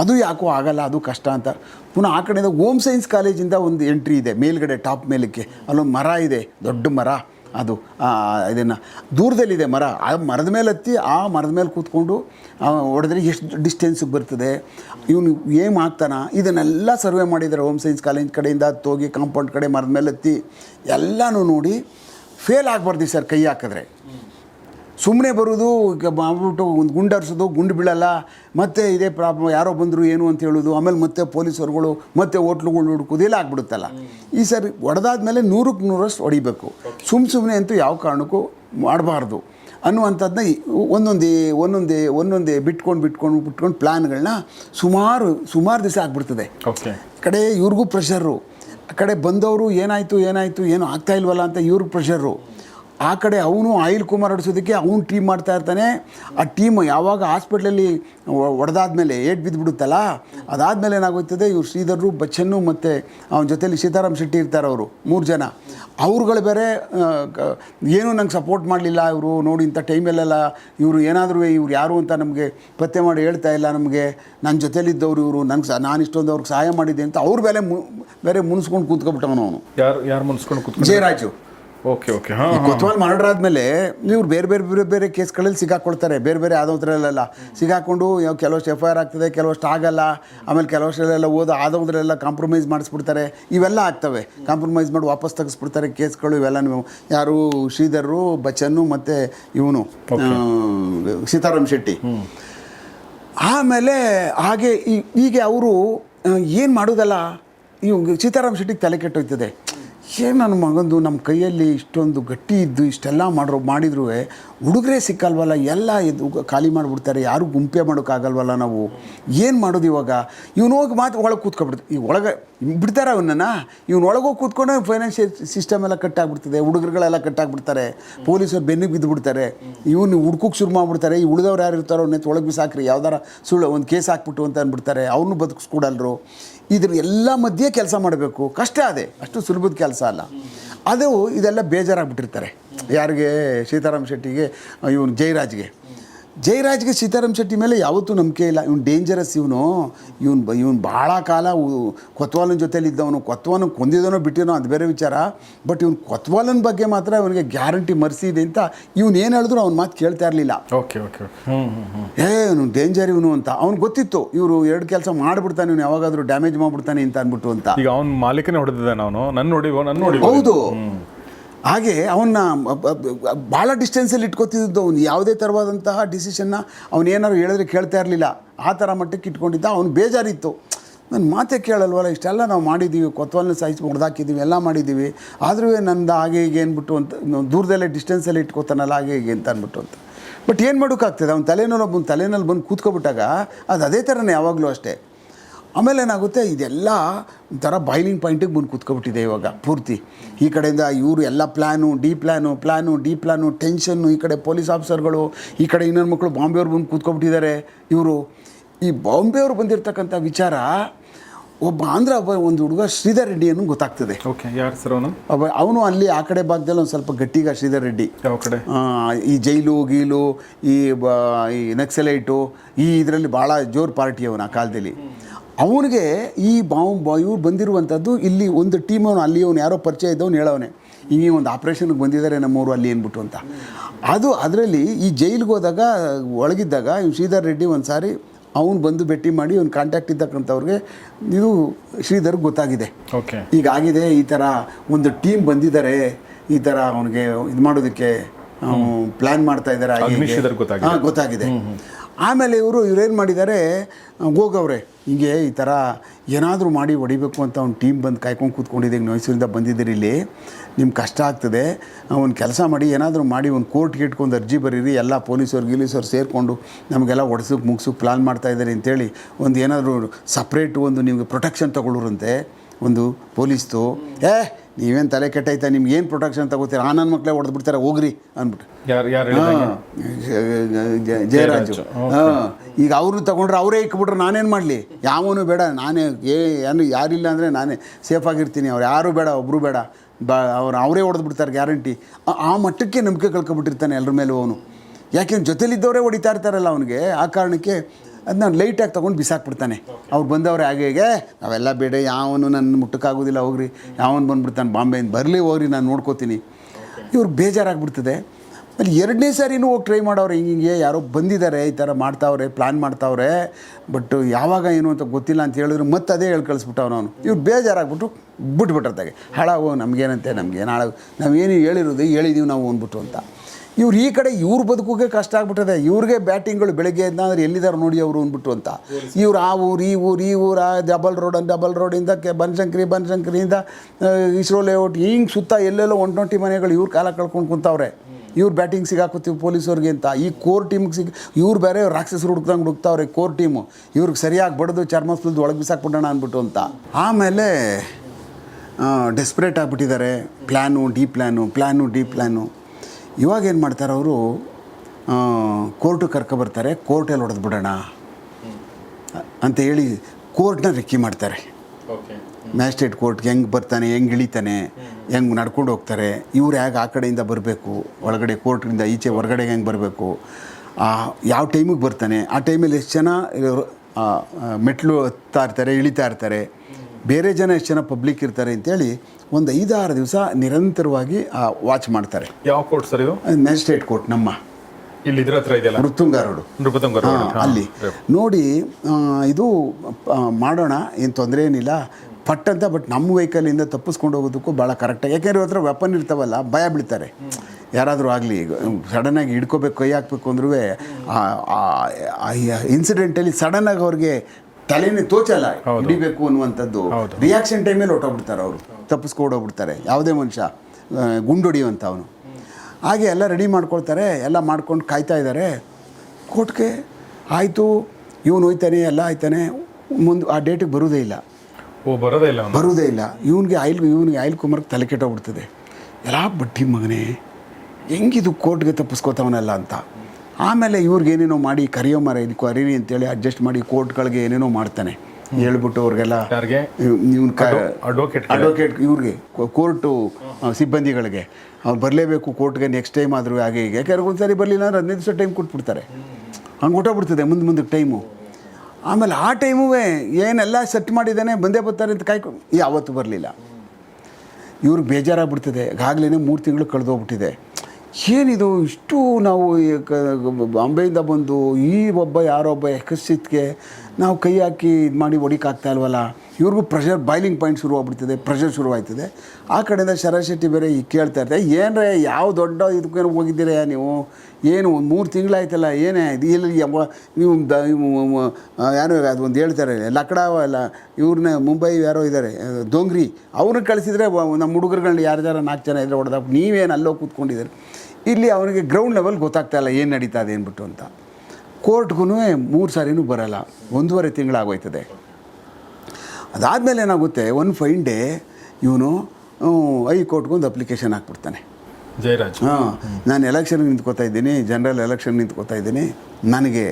ಅದು ಯಾಕೋ ಆಗಲ್ಲ, ಅದು ಕಷ್ಟ ಅಂತ. ಪುನಃ ಆ ಕಡೆಯಿಂದ ಓಮ್ ಸೈನ್ಸ್ ಕಾಲೇಜಿಂದ ಒಂದು ಎಂಟ್ರಿ ಇದೆ, ಮೇಲ್ಗಡೆ ಟಾಪ್ ಮೇಲಕ್ಕೆ. ಅಲ್ಲೊಂದು ಮರ ಇದೆ, ದೊಡ್ಡ ಮರ. ಅದು ಇದನ್ನು ದೂರದಲ್ಲಿದೆ ಮರ. ಆ ಮರದ ಮೇಲೆ ಹತ್ತಿ, ಆ ಮರದ ಮೇಲೆ ಕೂತ್ಕೊಂಡು ಹೊಡೆದ್ರೆ ಎಷ್ಟು ಡಿಸ್ಟೆನ್ಸಿಗೆ ಬರ್ತದೆ. ಇವನು ಏಮ್ ಆಗ್ತಾನ ಇದನ್ನೆಲ್ಲ ಸರ್ವೆ ಮಾಡಿದ್ದಾರೆ ಹೋಮ್ ಸೈನ್ಸ್ ಕಾಲೇಜ್ ಕಡೆಯಿಂದ, ತೋಗಿ ಕಾಂಪೌಂಡ್ ಕಡೆ ಮರದ ಮೇಲೆ ಹತ್ತಿ, ಎಲ್ಲನೂ ನೋಡಿ ಫೇಲ್ ಆಗಬಾರ್ದು ಸರ್ ಕೈ ಹಾಕಿದ್ರೆ. ಸುಮ್ಮನೆ ಬರೋದು ಮಾಡ್ಬಿಟ್ಟು ಒಂದು ಗುಂಡರ್ಸೋದು ಗುಂಡು ಬೀಳಲ್ಲ ಮತ್ತೆ ಇದೇ ಪ್ರಾಬ್ಲಮ್ ಯಾರೋ ಬಂದರು ಏನು ಅಂತ ಹೇಳೋದು ಆಮೇಲೆ ಮತ್ತೆ ಪೊಲೀಸರುಗಳು ಮತ್ತೆ ಹೋಟ್ಲುಗಳು ಹುಡುಕೋದು ಎಲ್ಲ ಆಗ್ಬಿಡುತ್ತಲ್ಲ. ಈ ಸರಿ ಹೊಡೆದಾದ್ಮೇಲೆ ನೂರಕ್ಕೆ ನೂರಷ್ಟು ಹೊಡಿಬೇಕು. ಸುಮ್ಮ ಸುಮ್ಮನೆ ಅಂತೂ ಯಾವ ಕಾರಣಕ್ಕೂ ಮಾಡಬಾರ್ದು. ಅನ್ನುವಂಥದ್ದನ್ನ ಒಂದೊಂದೇ ಒಂದೊಂದೇ ಒಂದೊಂದೇ ಬಿಟ್ಕೊಂಡು ಬಿಟ್ಕೊಂಡು ಬಿಟ್ಕೊಂಡು ಪ್ಲ್ಯಾನ್ಗಳನ್ನ ಸುಮಾರು ಸುಮಾರು ದಿವಸ ಆಗ್ಬಿಡ್ತದೆ. ಓಕೆ. ಕಡೆ ಇವ್ರಿಗೂ ಪ್ರೆಷರು ಆ ಕಡೆ ಬಂದವರು ಏನಾಯಿತು ಏನಾಯಿತು ಏನು ಆಗ್ತಾ ಇಲ್ವಲ್ಲ ಅಂತ ಇವ್ರಿಗೆ ಪ್ರೆಷರು ಆ ಕಡೆ ಅವನು ಆಯಿಲ್ ಕುಮಾರ್ ಹೊಡಿಸೋದಕ್ಕೆ ಅವನು ಟೀಮ್ ಮಾಡ್ತಾ ಇರ್ತಾನೆ. ಆ ಟೀಮ್ ಯಾವಾಗ ಹಾಸ್ಪಿಟ್ಲಲ್ಲಿ ಒಡೆದಾದ್ಮೇಲೆ ಏಟ್ ಬಿದ್ದುಬಿಡುತ್ತಲ್ಲ ಅದಾದಮೇಲೆ ಏನಾಗುತ್ತದೆ ಇವ್ರು ಶ್ರೀಧರರು ಬಚ್ಚನ್ನು ಮತ್ತು ಅವನ ಜೊತೆಯಲ್ಲಿ ಸೀತಾರಾಮ್ ಶೆಟ್ಟಿ ಇರ್ತಾರೆ ಅವರು ಮೂರು ಜನ. ಅವ್ರುಗಳು ಬೇರೆ ಏನೂ ನಂಗೆ ಸಪೋರ್ಟ್ ಮಾಡಲಿಲ್ಲ ಇವರು ನೋಡಿ ಇಂಥ ಟೈಮಲ್ಲೆಲ್ಲ ಇವರು ಏನಾದರೂ ಇವ್ರು ಯಾರು ಅಂತ ನಮಗೆ ಪತ್ತೆ ಮಾಡಿ ಹೇಳ್ತಾ ಇಲ್ಲ ನಮಗೆ. ನನ್ನ ಜೊತೆಲಿದ್ದವ್ರು ಇವರು ನಂಗೆ ಸಹ ನಾನು ಇಷ್ಟೊಂದು ಅವ್ರಿಗೆ ಸಹಾಯ ಮಾಡಿದ್ದೆ ಅಂತ ಅವ್ರ ಮೇಲೆ ಮು ಬೇರೆ ಮುನ್ಸ್ಕೊಂಡು ಕೂತ್ಕೊಬಿಟ್ಟವನು ಅವನು. ಯಾರು ಯಾರು ಮುನ್ಸ್ಕೊಂಡು ಕೂತ್ಕೊಂಡು ಜಯರಾಜು. Okay okay. ಹಾಂ ಕೊತ್ವಾಲ್ ಮರ್ಡರ್ ಆದಮೇಲೆ ಇವ್ರು ಬೇರೆ ಬೇರೆ ಬೇರೆ ಬೇರೆ ಕೇಸ್ಗಳಲ್ಲಿ ಸಿಗಾಕೊಳ್ತಾರೆ. ಬೇರೆ ಬೇರೆ ಆದೋದ್ರಲ್ಲೆಲ್ಲ ಸಿಗಾಕೊಂಡು ಯಾವ ಕೆಲವಷ್ಟು ಎಫ್ ಐ ಆರ್ ಆಗ್ತದೆ ಕೆಲವಷ್ಟು ಆಗಲ್ಲ. ಆಮೇಲೆ ಕೆಲವಷ್ಟರಲ್ಲೆಲ್ಲ ಓದೋ ಆದೋದ್ರೆಲ್ಲ ಕಾಂಪ್ರಮೈಸ್ ಮಾಡಿಸ್ಬಿಡ್ತಾರೆ. ಇವೆಲ್ಲ ಆಗ್ತವೆ. ಕಾಂಪ್ರಮೈಸ್ ಮಾಡಿ ವಾಪಸ್ ತೆಗೆಸ್ಬಿಡ್ತಾರೆ ಕೇಸ್ಗಳು. ಇವೆಲ್ಲ ನೀವು ಯಾರು ಶ್ರೀಧರು ಬಚ್ಚನ್ನು ಮತ್ತು ಇವನು ಸೀತಾರಾಮ್ ಶೆಟ್ಟಿ. ಆಮೇಲೆ ಹಾಗೆ ಈಗ ಹೀಗೆ ಅವರು ಏನು ಮಾಡೋದಲ್ಲ? ಇವ್ ಸೀತಾರಾಮ್ ಶೆಟ್ಟಿಗೆ ತಲೆ ಕೆಟ್ಟೋಯ್ತದೆ. ಏನು ನನ್ನ ಮಗಂದು ನಮ್ಮ ಕೈಯಲ್ಲಿ ಇಷ್ಟೊಂದು ಗಟ್ಟಿ ಇದ್ದು ಇಷ್ಟೆಲ್ಲ ಮಾಡ್ರು ಮಾಡಿದ್ರು ಹುಡುಗರೇ ಸಿಕ್ಕಲ್ವಲ್ಲ, ಎಲ್ಲ ಇದು ಖಾಲಿ ಮಾಡಿಬಿಡ್ತಾರೆ, ಯಾರು ಗುಂಪೆ ಮಾಡೋಕ್ಕಾಗಲ್ವಲ್ಲ ನಾವು. ಏನು ಮಾಡೋದು ಇವಾಗ? ಇವನು ಹೋಗಿ ಮಾತು ಒಳಗೆ ಕೂತ್ಕೊಬಿಡ್ತು, ಈ ಒಳಗೆ ಬಿಡ್ತಾರೆ ಅವನನ್ನು? ಇವ್ನು ಒಳಗೋಗಿ ಕೂತ್ಕೊಂಡು ಫೈನಾನ್ಷಿಯಲ್ ಸಿಸ್ಟಮ್ ಎಲ್ಲ ಕಟ್ಟಾಗ್ಬಿಡ್ತದೆ, ಹುಡುಗರುಗಳೆಲ್ಲ ಕಟ್ಟಾಗ್ಬಿಡ್ತಾರೆ ಪೊಲೀಸರು ಬೆನ್ನಿಗೆ ಬಿದ್ದುಬಿಡ್ತಾರೆ ಇವನು ಹುಡ್ಕೋಕ್ಕೆ ಶುರು ಮಾಡಿಬಿಡ್ತಾರೆ, ಈ ಉಳಿದವ್ರು ಯಾರು ಇರ್ತಾರೋ ಅವ್ನ ಒಳಗೆ ಬಿಸಾಕ್ರಿ, ಯಾವ್ದಾರ ಸುಳ್ಳು, ಒಂದು ಕೇಸ್ ಹಾಕ್ಬಿಟ್ಟು ಅಂತ ಅಂದ್ಬಿಡ್ತಾರೆ ಅವ್ರನ್ನೂ ಬದುಕಿಸ್ಕೊಡಲ್ರು. ಇದ್ರ ಎಲ್ಲ ಮಧ್ಯೆ ಕೆಲಸ ಮಾಡಬೇಕು, ಕಷ್ಟ ಅದೇ, ಅಷ್ಟು ಸುಲಭದ ಕೆಲಸ ಅಲ್ಲ. ಅದು ಇದೆಲ್ಲ ಬೇಜಾರಾಗ್ಬಿಟ್ಟಿರ್ತಾರೆ. ಯಾರಿಗೆ ಸೀತಾರಾಮ್ ಶೆಟ್ಟಿಗೆ ಇವನು ಜಯರಾಜ್ಗೆ. ಜಯರಾಜ್ಗೆ ಸೀತಾರಾಮ್ ಶೆಟ್ಟಿ ಮೇಲೆ ಯಾವತ್ತೂ ನಂಬಿಕೆ ಇಲ್ಲ. ಇವ್ನು ಡೇಂಜರಸ್ ಇವನು. ಇವನು ಬ ಇವನು ಭಾಳ ಕಾಲ ಕೊತ್ವಾಲನ್ ಕೊತ್ವಾಲನ ಜೊತೆಲಿ ಇದ್ದವನು ಕೊತ್ವಾಲನ ಕೊಂದಿದನೋ ಬಿಟ್ಟಿನೋ ಅದು ಬೇರೆ ವಿಚಾರ. ಬಟ್ ಇವನು ಕೊತ್ವಾಲನ ಬಗ್ಗೆ ಮಾತ್ರ ಇವನಿಗೆ ಗ್ಯಾರಂಟಿ ಮರ್ಸಿ ಇದೆ ಅಂತ ಇವನು ಏನು ಹೇಳಿದ್ರು ಅವ್ನ ಮಾತು ಕೇಳ್ತಾ ಇರಲಿಲ್ಲ. ಓಕೆ ಓಕೆ ಏ ಇವನು ಡೇಂಜರ್ ಇವನು ಅಂತ. ಅವ್ನು ಗೊತ್ತಿತ್ತು. ಇವರು ಎರಡು ಕೆಲಸ ಮಾಡಿಬಿಡ್ತಾನೆ ಇವನು ಯಾವಾಗಾದರೂ ಡ್ಯಾಮೇಜ್ ಮಾಡಿಬಿಡ್ತಾನೆ ಅಂತ ಅಂದ್ಬಿಟ್ಟು ಅಂತ. ಈಗ ಅವ್ನ ಮಾಲೀಕನೇ ಹೊಡೆದಿದ್ದಾನೆ ಅವನು. ನನ್ನ ನೋಡಿ ನನ್ನ ನೋಡಿ. ಹೌದು. ಹಾಗೆ ಅವನ್ನ ಭಾಳ ಡಿಸ್ಟೆನ್ಸಲ್ಲಿ ಇಟ್ಕೊತಿದ್ದು ಅವನು. ಯಾವುದೇ ಥರವಾದಂತಹ ಡಿಸಿಷನ್ನ ಅವ್ನು ಏನಾದ್ರು ಹೇಳಿದ್ರೆ ಕೇಳ್ತಾ ಇರಲಿಲ್ಲ. ಆ ಥರ ಮಟ್ಟಕ್ಕೆ ಇಟ್ಕೊಂಡಿದ್ದ. ಅವನು ಬೇಜಾರಿತ್ತು. ನನ್ನ ಮಾತೇ ಕೇಳಲ್ವಲ್ಲ, ಇಷ್ಟೆಲ್ಲ ನಾವು ಮಾಡಿದ್ದೀವಿ ಕೊತ್ವಲ್ನ ಸಾಯಿಸಿ ಹೊಡೆದಾಕಿದ್ದೀವಿ ಎಲ್ಲ ಮಾಡಿದ್ದೀವಿ ಆದರೂ ನಂದು ಹಾಗೆ ಹೀಗೆ ಅಂದ್ಬಿಟ್ಟು ಅಂತ ದೂರದಲ್ಲೇ ಡಿಸ್ಟೆನ್ಸಲ್ಲಿ ಇಟ್ಕೋತಾನಲ್ಲ, ಹಾಗೆ ಹೀಗೆ ಅಂತ ಅಂದ್ಬಿಟ್ಟು ಅಂತ. ಬಟ್ ಏನು ಮಾಡೋಕ್ಕಾಗ್ತದೆ ಅವ್ನು ತಲೆನಲ್ಲಿ ಒಬ್ಬನ ತಲೆನಲ್ಲಿ ಬಂದು ಕೂತ್ಕೊಬಿಟ್ಟಾಗ, ಅದು ಅದೇ ಥರನೇ ಯಾವಾಗಲೂ ಅಷ್ಟೇ. ಆಮೇಲೆ ಏನಾಗುತ್ತೆ ಇದೆಲ್ಲ ಒಂಥರ ಬಾಯ್ಲಿಂಗ್ ಪಾಯಿಂಟಿಗೆ ಬಂದು ಕೂತ್ಕೊಬಿಟ್ಟಿದೆ ಇವಾಗ ಪೂರ್ತಿ. ಈ ಕಡೆಯಿಂದ ಇವರು ಎಲ್ಲ plan D plan plan D plan tension ಈ ಕಡೆ ಪೊಲೀಸ್ ಆಫೀಸರ್ಗಳು ಈ ಕಡೆ ಇನ್ನೊಂದು ಮಕ್ಕಳು ಬಾಂಬೆಯವ್ರು ಬಂದು ಕೂತ್ಕೊಬಿಟ್ಟಿದ್ದಾರೆ. ಇವರು ಈ ಬಾಂಬೆಯವ್ರು ಬಂದಿರತಕ್ಕಂಥ ವಿಚಾರ ಒಬ್ಬ ಆಂಧ್ರ ಒಬ್ಬ ಒಂದು ಹುಡುಗ ಶ್ರೀಧರ್ ರೆಡ್ಡಿ ಅನ್ನೋ ಗೊತ್ತಾಗ್ತದೆ. ಓಕೆ ಯಾರು ಸರ್ ಅವನು? ಅವ ಅವನು ಅಲ್ಲಿ ಆ ಕಡೆ ಭಾಗದಲ್ಲಿ ಒಂದು ಸ್ವಲ್ಪ ಗಟ್ಟಿಗ ಶ್ರೀಧರ್ ರೆಡ್ಡಿ. ಯಾವ ಕಡೆ? ಈ ಜೈಲು ಗೀಲು ಈ ಬ ಈ ನಕ್ಸಲೈಟು ಈ ಇದರಲ್ಲಿ ಭಾಳ ಜೋರು ಪಾರ್ಟಿ ಅವನು ಆ ಕಾಲದಲ್ಲಿ. ಅವನಿಗೆ ಈ ಬಾಂಬ್ ಇವ್ರು ಬಂದಿರುವಂಥದ್ದು ಇಲ್ಲಿ ಒಂದು ಟೀಮ್ ಅವನು ಅಲ್ಲಿ ಅವನು ಯಾರೋ ಪರಿಚಯ ಇದ್ದವನು ಹೇಳವನೆ. ಹಿಂಗೆ ಒಂದು ಆಪ್ರೇಷನ್ಗೆ ಬಂದಿದ್ದಾರೆ ನಮ್ಮವರು ಅಲ್ಲಿ ಅಂದ್ಬಿಟ್ಟು ಅಂತ. ಅದು ಅದರಲ್ಲಿ ಈ ಜೈಲಿಗೆ ಹೋದಾಗ ಒಳಗಿದ್ದಾಗ ಇವ್ ಶ್ರೀಧರ್ ರೆಡ್ಡಿ ಒಂದು ಸಾರಿ ಅವನು ಬಂದು ಭೇಟಿ ಮಾಡಿ ಅವ್ನು ಕಾಂಟ್ಯಾಕ್ಟ್ ಇದ್ದಕ್ಕಂಥವ್ರಿಗೆ ಇದು ಶ್ರೀಧರ್ ಗೊತ್ತಾಗಿದೆ. ಓಕೆ. ಈಗ ಆಗಿದೆ ಈ ಥರ ಒಂದು ಟೀಮ್ ಬಂದಿದ್ದಾರೆ ಈ ಥರ ಅವನಿಗೆ ಇದು ಮಾಡೋದಕ್ಕೆ ಪ್ಲ್ಯಾನ್ ಮಾಡ್ತಾ ಇದ್ದಾರೆ ಗೊತ್ತಾಗಿದೆ. ಆಮೇಲೆ ಇವರು ಇವ್ರೇನು ಮಾಡಿದ್ದಾರೆ ಹೋಗವ್ರೆ ಹಿಂಗೆ ಈ ಥರ ಏನಾದರೂ ಮಾಡಿ ಹೊಡಿಬೇಕು ಅಂತ ಅವ್ನು ಟೀಮ್ ಬಂದು ಕಾಯ್ಕೊಂಡು ಕೂತ್ಕೊಂಡಿದ್ದೆ ಈಗ ಮೈಸೂರಿಂದ ಬಂದಿದ್ದೀರಿ ಇಲ್ಲಿ ನಿಮ್ಗೆ ಕಷ್ಟ ಆಗ್ತದೆ ಒಂದು ಕೆಲಸ ಮಾಡಿ, ಏನಾದರೂ ಮಾಡಿ, ಒಂದು ಕೋರ್ಟ್ಗೆ ಇಟ್ಕೊಂಡು ಅರ್ಜಿ ಬರೀರಿ, ಎಲ್ಲ ಪೊಲೀಸವ್ರು ಗಿಲೀಸವ್ರು ಸೇರಿಕೊಂಡು ನಮಗೆಲ್ಲ ಒಡ್ಸೋಕೆ, ಮುಗಿಸೋಕೆ ಪ್ಲಾನ್ ಮಾಡ್ತಾ ಇದ್ದಾರೆ ಅಂತೇಳಿ ಒಂದು ಏನಾದರೂ ಸಪ್ರೇಟ್ ಒಂದು ನಿಮಗೆ ಪ್ರೊಟೆಕ್ಷನ್ ತೊಗೊಳ್ಳೋರಂತೆ, ಒಂದು ಪೊಲೀಸ್ದು, ಏ ನೀವೇನು ತಲೆ ಕೆಟ್ಟೈತೆ ನಿಮ್ಗೆ ಏನು ಪ್ರೊಟೆಕ್ಷನ್ ತಗೋತೀರ ಆ ನನ್ನ ಮಕ್ಕಳೇ ಹೊಡೆದು ಬಿಡ್ತಾರೆ ಹೋಗ್ರಿ ಅಂದ್ಬಿಟ್ಟು. ಯಾರು ಯಾರು ಹಾ, ಹೇಳಿದಂಗೆ? ಜ- ಜಯರಾಜು. ಹಾಂ. ಈಗ ಅವ್ರನ್ನ ತಗೊಂಡ್ರೆ ಅವರೇ ಇಕ್ಬಿಟ್ರೆ ನಾನೇನು ಮಾಡಲಿ? ಯಾವನು ಬೇಡ ನಾನೇ ಏ ಏನು ಯಾರಿಲ್ಲ ಅಂದರೆ ನಾನೇ ಸೇಫಾಗಿರ್ತೀನಿ ಅವ್ರು ಯಾರು ಬೇಡ ಒಬ್ಬರು ಬೇಡ. ಬ ಅವ್ರು ಅವರೇ ಹೊಡೆದು ಬಿಡ್ತಾರೆ ಗ್ಯಾರಂಟಿ ಆ ಮಟ್ಟಕ್ಕೆ ನಂಬಿಕೆ ಕಳ್ಕೊಬಿಟ್ಟಿರ್ತಾನೆ ಎಲ್ಲರ ಮೇಲೂ ಅವನು. ಯಾಕೆಂದ್ರೆ ಜೊತೆಲಿದ್ದವರೇ ಹೊಡಿತಾ ಇರ್ತಾರಲ್ಲ ಅವನಿಗೆ. ಆ ಕಾರಣಕ್ಕೆ ಅದನ್ನ ಲೈಟಾಗಿ ತೊಗೊಂಡು ಬಿಸಾಕ್ಬಿಡ್ತಾನೆ. ಅವ್ರು ಬಂದವ್ರೆ ಹಾಗೆ ಹೇಗೆ ಅವೆಲ್ಲ ಬೇಡ, ಯಾವನು ನನ್ನ ಮುಟ್ಟಕ್ಕಾಗೋದಿಲ್ಲ ಹೋಗ್ರಿ. ಯಾವನು ಬಂದ್ಬಿಡ್ತಾನೆ, ಬಾಂಬೆಯಿಂದ ಬರಲಿ, ಹೋಗ್ರಿ, ನಾನು ನೋಡ್ಕೋತೀನಿ. ಇವ್ರು ಬೇಜಾರಾಗ್ಬಿಡ್ತದೆ. ಅಲ್ಲಿ ಎರಡನೇ ಸಾರಿನೂ ಹೋಗಿ ಟ್ರೈ ಮಾಡೋರು ಹಿಂಗೆ ಯಾರೋ ಬಂದಿದ್ದಾರೆ ಈ ಥರ ಮಾಡ್ತಾವ್ರೆ ಪ್ಲ್ಯಾನ್ ಮಾಡ್ತಾವ್ರೆ ಬಟ್ ಯಾವಾಗ ಏನು ಅಂತ ಗೊತ್ತಿಲ್ಲ ಅಂತ ಹೇಳಿದ್ರು, ಮತ್ತೆ ಅದೇ ಹೇಳಿ ಕಳಿಸ್ಬಿಟ್ಟವನು ಅವನು. ಇವ್ರು ಬೇಜಾರಾಗ್ಬಿಟ್ಟು ಬಿಟ್ಬಿಟ್ಟಿರ್ತಾಗೆ ಹಾಳಾಗೋ, ನಮಗೇನಂತೆ, ನಮಗೇನು ಹಾಳಾಗ ನಾವೇನು ಹೇಳಿರೋದು ಹೇಳಿದ್ದೀವಿ ನಾವು ಅಂದ್ಬಿಟ್ಟು ಅಂತ. ಇವ್ರು ಈ ಕಡೆ ಇವ್ರ ಬದುಕೋಕೆ ಕಷ್ಟ ಆಗ್ಬಿಟ್ಟಿದೆ. ಇವ್ರಿಗೆ ಬ್ಯಾಟಿಂಗ್ಗಳು ಬೆಳಗ್ಗೆ ಅಂದರೆ ಎಲ್ಲಿದ್ದಾರೆ ನೋಡಿ ಅವರು ಅಂದ್ಬಿಟ್ಟು ಅಂತ. ಇವ್ರು ಆ ಊರು, ಈ ಊರು, ಈ ಊರ ಡಬಲ್ ರೋಡ್ ಡಬಲ್ ರೋಡಿಂದ ಕೆ ಬನಶಂಕರಿ ಬನಶಂಕರಿಯಿಂದ ಇಸ್ರೋ ಲೇಔಟ್ ಹಿಂಗೆ ಸುತ್ತ ಎಲ್ಲೆಲ್ಲೋ ಒನ್ ಟ್ವೆಂಟಿ ಮನೆಗಳು ಇವ್ರು ಕಾಲ ಕಳ್ಕೊಂಡು ಕುಂತವ್ರೆ. ಇವ್ರು ಬ್ಯಾಟಿಂಗ್ ಸಿಗಾಕೋತೀವಿ ಪೊಲೀಸವ್ರಿಗೆ ಅಂತ. ಈ ಕೋರ್ ಟೀಮ್ಗೆ ಸಿಗ, ಇವ್ರು ಬೇರೆ ರಾಕ್ಷಸರು ಹುಡುಕ್ದಂಗೆ ಹುಡುಕ್ತಾವ್ರೆ ಕೋರ್ ಟೀಮು ಇವ್ರಿಗೆ ಸರಿಯಾಗಿ ಬಡ್ದು ಚರ್ಮ ಒಳಗೆ ಬಿಸಾಕ್ಬಿಡೋಣ ಅಂದ್ಬಿಟ್ಟು ಅಂತ. ಆಮೇಲೆ desperate ಆಗಿಬಿಟ್ಟಿದ್ದಾರೆ. Plan D plan plan D plan ಇವಾಗ ಏನು ಮಾಡ್ತಾರೆ ಅವರು ಕೋರ್ಟಿಗೆ ಕರ್ಕೊಬರ್ತಾರೆ ಕೋರ್ಟಲ್ಲಿ ಹೊಡೆದು ಬಿಡೋಣ ಅಂತ ಹೇಳಿ ಕೋರ್ಟ್ನ ರೆಕ್ಕಿ ಮಾಡ್ತಾರೆ. ಮ್ಯಾಜಿಸ್ಟ್ರೇಟ್ ಕೋರ್ಟ್ಗೆ ಹೆಂಗೆ ಬರ್ತಾನೆ ಹೆಂಗೆ ಇಳಿತಾನೆ ಹೆಂಗೆ ನಡ್ಕೊಂಡು ಹೋಗ್ತಾರೆ ಇವ್ರು ಹೇಗೆ ಆ ಕಡೆಯಿಂದ ಬರಬೇಕು ಒಳಗಡೆ ಕೋರ್ಟ್ನಿಂದ ಈಚೆ ಹೊರಗಡೆ ಹೆಂಗೆ ಬರಬೇಕು ಯಾವ ಟೈಮಿಗೆ ಬರ್ತಾನೆ ಆ ಟೈಮಲ್ಲಿ ಎಷ್ಟು ಜನ ಮೆಟ್ಲು ಹತ್ತಾ ಇರ್ತಾರೆ ಇಳಿತಾ ಇರ್ತಾರೆ ಬೇರೆ ಜನ ಎಷ್ಟು ಜನ ಪಬ್ಲಿಕ್ ಇರ್ತಾರೆ ಅಂತೇಳಿ ಒಂದು ಐದಾರು ದಿವಸ ನಿರಂತರವಾಗಿ ಆ ವಾಚ್ ಮಾಡ್ತಾರೆ. ಯಾವ ಕೋರ್ಟ್ ಸರ್ ಇದು? ಮ್ಯಾಜಿಸ್ಟ್ರೇಟ್ ಕೋರ್ಟ್ ನಮ್ಮ. ಇಲ್ಲಿ ಇದ್ರ ಹತ್ರ ಇದೆಯಲ್ಲ? ಮೃತ್ಯುಂಗ ರೋಡು. ನೃಪತಂಗ ಹಾ, ಅಲ್ಲಿ. ನೋಡಿ ಆ, ಇದು ಆ, ಮಾಡೋಣ ಏನು ತೊಂದರೆ ಏನಿಲ್ಲ. ಪಟ್ ಅಂತ ಬಟ್ ನಮ್ಮ ವೆಹಿಕಲಿಂದ ತಪ್ಪಿಸ್ಕೊಂಡು ಹೋಗೋದಕ್ಕೂ ಭಾಳ ಕರೆಕ್ಟಾಗಿ ಯಾಕೆಂದ್ರೆ ಇವ್ರ ಹತ್ರ ವೆಪನ್ ಇರ್ತಾವಲ್ಲ ಭಯ ಬೀಳ್ತಾರೆ. ಯಾರಾದರೂ ಆಗಲಿ ಸಡನ್ನಾಗಿ ಹಿಡ್ಕೋಬೇಕು ಕೈ ಹಾಕಬೇಕು ಅಂದ್ರೂ ಇನ್ಸಿಡೆಂಟಲ್ಲಿ ಸಡನ್ನಾಗಿ ಅವ್ರಿಗೆ ತಲೆನೇ ತೋಚಲ್ಲ ಹಿಡಿಬೇಕು ಅನ್ನುವಂಥದ್ದು. ರಿಯಾಕ್ಷನ್ ಟೈಮಲ್ಲಿ ಹೊಟ್ಟೋಗ್ಬಿಡ್ತಾರೆ ಅವರು. ತಪ್ಪಿಸ್ಕೊಂಡು ಹೋಗ್ಬಿಡ್ತಾರೆ. ಯಾವುದೇ ಮನುಷ್ಯ ಗುಂಡೊಡಿಯುವಂಥ ಅವನು. ಹಾಗೆ ಎಲ್ಲ ರೆಡಿ ಮಾಡ್ಕೊಳ್ತಾರೆ ಎಲ್ಲ ಮಾಡ್ಕೊಂಡು ಕಾಯ್ತಾ ಇದ್ದಾರೆ. ಕೋರ್ಟ್ಗೆ ಆಯಿತು ಇವನು ಹೋಯ್ತಾನೆ ಎಲ್ಲ ಆಯ್ತಾನೆ. ಮುಂದೆ ಆ ಡೇಟಿಗೆ ಬರೋದೇ ಇಲ್ಲ. ಓ ಬರೋದೇ ಇಲ್ಲ ಬರೋದೇ ಇಲ್ಲ. ಇವನಿಗೆ ಆಯಿಲ್ ಇವನಿಗೆ ಆಯಿಲ್ ಕುಮಾರ್ಗೆ ತಲೆ ಕೆಟ್ಟೋಗ್ಬಿಡ್ತದೆ. ಎಲ್ಲ ಬಟ್ಟಿ ಮಗನೇ ಹೆಂಗಿದು ಕೋರ್ಟ್ಗೆ ತಪ್ಪಿಸ್ಕೋತವನಲ್ಲ ಅಂತ. ಆಮೇಲೆ ಇವ್ರಿಗೆ ಏನೇನೋ ಮಾಡಿ ಕರಿಯೋ ಮರ ಇದಕ್ಕೂ ಅರಿರಿ ಅಂತೇಳಿ ಅಡ್ಜಸ್ಟ್ ಮಾಡಿ ಕೋರ್ಟ್ಗಳಿಗೆ ಏನೇನೋ ಮಾಡ್ತಾನೆ. ಹೇಳ್ಬಿಟ್ಟು ಅವ್ರಿಗೆಲ್ಲ ಇವ್ನ ಅಡ್ವೊಕೇಟ್ ಅಡ್ವೊಕೇಟ್ ಇವ್ರಿಗೆ ಕೋರ್ಟು ಸಿಬ್ಬಂದಿಗಳಿಗೆ. ಅವ್ರು ಬರಲೇಬೇಕು ಕೋರ್ಟ್ಗೆ ನೆಕ್ಸ್ಟ್ ಟೈಮ್ ಆದರೂ ಹಾಗೆ ಹೀಗೆ. ಒಂದು ಸಾರಿ ಬರಲಿಲ್ಲ ಅಂದ್ರೆ ಹದಿನೈದು ದಿವಸ ಟೈಮ್ ಕೊಟ್ಬಿಡ್ತಾರೆ. ಹಂಗೆ ಹೊಟ್ಟೋಗ್ಬಿಡ್ತದೆ ಮುಂದೆ ಮುಂದಕ್ಕೆ ಟೈಮು ಆಮೇಲೆ ಆ ಟೈಮುವೇ ಏನೆಲ್ಲ ಸೆಟ್ ಮಾಡಿದ್ದಾನೆ ಬಂದೇ ಬರ್ತಾರೆ ಅಂತ ಕಾಯ್ಕೊ ಯಾವತ್ತೂ ಬರಲಿಲ್ಲ. ಇವ್ರಿಗೆ ಬೇಜಾರಾಗ್ಬಿಡ್ತದೆ. ಆಗಲೇ ಮೂರು ತಿಂಗಳು ಕಳೆದೋಗ್ಬಿಟ್ಟಿದೆ. ಏನಿದು? ಇಷ್ಟು ನಾವು ಬಾಂಬೆಯಿಂದ ಬಂದು ಈ ಒಬ್ಬ ಯಾರೊಬ್ಬ ಯಕಸ್ಸಿತ್ಗೆ ನಾವು ಕೈ ಹಾಕಿ ಇದು ಮಾಡಿ ಹೊಡಿಕಾಗ್ತಾ ಇಲ್ವಲ್ಲ? ಇವ್ರಿಗೂ ಪ್ರೆಷರ್ ಬಾಯ್ಲಿಂಗ್ ಪಾಯಿಂಟ್ ಶುರು ಆಗ್ಬಿಡ್ತದೆ ಪ್ರೆಷರ್ ಶುರುವಾಯ್ತದೆ ಆ ಕಡೆಯಿಂದ ಶರತ್ ಶೆಟ್ಟಿ ಬೇರೆ ಈಗ ಕೇಳ್ತಾ ಇರ್ತಾರೆ, ಏನರೇ, ಯಾವ ದೊಡ್ಡ ಇದಕ್ಕೇನು ಹೋಗಿದ್ದೀರಾ ನೀವು? ಏನು ಒಂದು ಮೂರು ತಿಂಗಳಾಯ್ತಲ್ಲ, ಏನೇ ಇದು ಇಲ್ಲಿ ನೀವು ದ ಯಾರು ಅದು ಒಂದು ಹೇಳ್ತಾರೆ ಲಕಡಾ ಅಲ್ಲ ಇವ್ರನ್ನ ಮುಂಬೈ ಯಾರೋ ಇದ್ದಾರೆ ದೊಂಗ್ರಿ ಅವ್ರನ್ನ ಕಳಿಸಿದ್ರೆ ನಮ್ಮ ಹುಡುಗರುಗಳನ್ನ ಯಾರು ಯಾರು ನಾಲ್ಕು ಜನ ಇದ್ರೆ ಹೊಡೆದ ನೀವೇನು ಅಲ್ಲೋಗಿ ಕೂತ್ಕೊಂಡಿದ್ದೀರಿ? ಇಲ್ಲಿ ಅವನಿಗೆ ಗ್ರೌಂಡ್ ಲೆವೆಲ್ ಗೊತ್ತಾಗ್ತಾ ಇಲ್ಲ ಏನು ನಡೀತಾ ಇದೆ ಅಂದ್ಬಿಟ್ಟು ಅಂತ. ಕೋರ್ಟ್ಗೂ ಮೂರು ಸಾರಿನೂ ಬರಲ್ಲ ಒಂದೂವರೆ ತಿಂಗಳಾಗೋಯ್ತದೆ. ಅದಾದಮೇಲೆ ಏನಾಗುತ್ತೆ ಒನ್ ಫೈನ್ ಡೇ ಇವನು ಹೈಕೋರ್ಟ್ಗೆ ಒಂದು ಅಪ್ಲಿಕೇಶನ್ ಹಾಕ್ಬಿಡ್ತಾನೆ. ಜಯರಾಜ್. ಹಾಂ ನಾನು ಎಲೆಕ್ಷನ್ಗೆ ನಿಂತ್ಕೋತಾ ಇದ್ದೀನಿ ಜನರಲ್ ಎಲೆಕ್ಷನ್ ನಿಂತ್ಕೋತಾ ಇದ್ದೀನಿ ನನಗೆ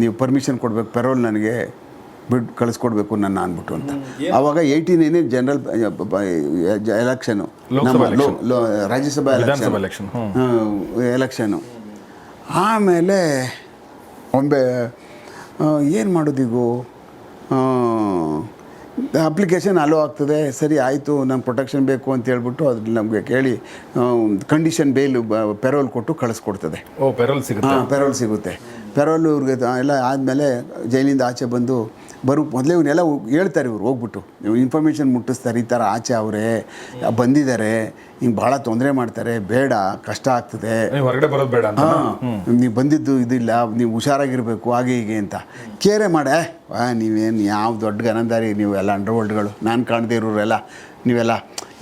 ನೀವು ಪರ್ಮಿಷನ್ ಕೊಡಬೇಕು ಪೆರೋಲ್ ನನಗೆ ಬಿಟ್ಟು ಕಳಿಸ್ಕೊಡ್ಬೇಕು ನನ್ನ ಅಂದ್ಬಿಟ್ಟು ಅಂತ. ಆವಾಗ ಏಯ್ಟೀನ್ ಏನೇ general election Rajya Sabha election election ಆಮೇಲೆ ಒಮ್ಮೆ ಏನು ಮಾಡೋದಿಗೂ ಅಪ್ಲಿಕೇಶನ್ ಅಲೋ ಆಗ್ತದೆ ಸರಿ ಆಯಿತು ನಂಗೆ ಪ್ರೊಟೆಕ್ಷನ್ ಬೇಕು ಅಂತ ಹೇಳ್ಬಿಟ್ಟು ಅದ್ರ ನಮಗೆ ಕೇಳಿ ಕಂಡೀಷನ್ ಬೇಲ್ ಪೆರೋಲ್ ಕೊಟ್ಟು ಕಳಿಸ್ಕೊಡ್ತದೆ. ಓ ಪೆರೋಲ್ ಸಿಗುತ್ತೆ? ಹಾಂ ಪೆರೋಲ್ ಸಿಗುತ್ತೆ. ಪೆರೋಲ್ ಇವ್ರಿಗೆ ಎಲ್ಲ ಆದಮೇಲೆ ಜೈಲಿಂದ ಆಚೆ ಬಂದು ಬರು ಮೊದಲೇ ಇವನ್ನೆಲ್ಲ ಹೇಳ್ತಾರೆ ಇವ್ರು ಹೋಗ್ಬಿಟ್ಟು. ನೀವು ಇನ್ಫಾರ್ಮೇಷನ್ ಮುಟ್ಟಿಸ್ತಾರೆ ಈ ಥರ ಆಚೆ ಅವರೇ ಬಂದಿದ್ದಾರೆ ಹಿಂಗೆ ಭಾಳ ತೊಂದರೆ ಮಾಡ್ತಾರೆ ಬೇಡ ಕಷ್ಟ ಆಗ್ತದೆ. ಹೊರಗಡೆ ಬರೋದು ಬೇಡ ಹಾಂ ನೀವು ಬಂದಿದ್ದು ಇದಿಲ್ಲ ನೀವು ಹುಷಾರಾಗಿರಬೇಕು ಹಾಗೆ ಹೀಗೆ ಅಂತ. ಕೇರೆ ಮಾಡೆ ನೀವೇನು ಯಾವ ದೊಡ್ಡ ಗನಂದಾರಿ ನೀವು ಎಲ್ಲ ಅಂಡರ್ವರ್ಲ್ಡ್ಗಳು ನಾನು ಕಾಣದೇ ಇರೋರೆಲ್ಲ ನೀವೆಲ್ಲ.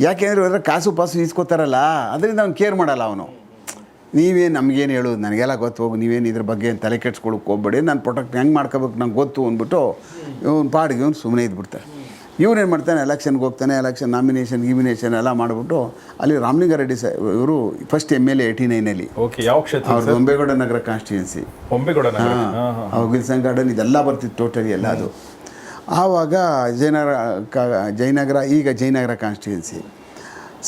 ಯಾಕೆಂದ್ರೆ ಕಾಸು ಪಾಸು ಈಸ್ಕೋತಾರಲ್ಲ ಅದರಿಂದ ಅವ್ನು ಕೇರ್ ಮಾಡಲ್ಲ ಅವನು. ನೀವೇನು ನಮಗೇನು ಹೇಳೋದು? ನನಗೆಲ್ಲ ಗೊತ್ತು. ಹೋಗು ನೀವೇನು ಇದ್ರ ಬಗ್ಗೆ ಏನು ತಲೆ ಕೆಡ್ಸ್ಕೊಳಕ್ಕೆ ಹೋಗ್ಬೇಡಿ. ನಾನು ಪ್ರೊಟೆಕ್ಟ್ ಹೆಂಗೆ ಮಾಡ್ಕೋಬೇಕು ನಂಗೆ ಗೊತ್ತು ಅಂದ್ಬಿಟ್ಟು ಇವ್ನು ಪಾಡಿಗೆ ಇವನು ಸುಮ್ಮನೆ ಇದ್ಬಿಡ್ತಾರೆ. ಏನು ಮಾಡ್ತಾನೆ? ಎಲೆಕ್ಷನ್ಗೆ ಹೋಗ್ತಾನೆ. ಎಲೆಕ್ಷನ್ ನಾಮಿನೇಷನ್ ಗಿಮಿನೇಷನ್ ಎಲ್ಲ ಮಾಡಿಬಿಟ್ಟು ಅಲ್ಲಿ ರಾಮಲಿಂಗ ರೆಡ್ಡಿ ಸರ್ ಇವರು first M L A eighty ನೈನಲ್ಲಿ okay ಯಾವ ಕ್ಷೇತ್ರ ಅವ್ರ ಬೊಂಬೇಗೌಡ ನಗರ ಕಾನ್ಸ್ಟಿಟ್ಯೂನ್ಸಿ ಹೊಂಬೇಗೌಡ ಹಾಂ ವಿಲ್ಸನ್ ಗಾರ್ಡನ್ ಇದೆಲ್ಲ ಬರ್ತಿತ್ತು ಟೋಟಲಿ ಎಲ್ಲ ಅದು. ಆವಾಗ ಜಯನಗರ ಕ ಜಯನಗರ ಈಗ ಜಯನಗರ ಕಾನ್ಸ್ಟಿಟ್ಯೂನ್ಸಿ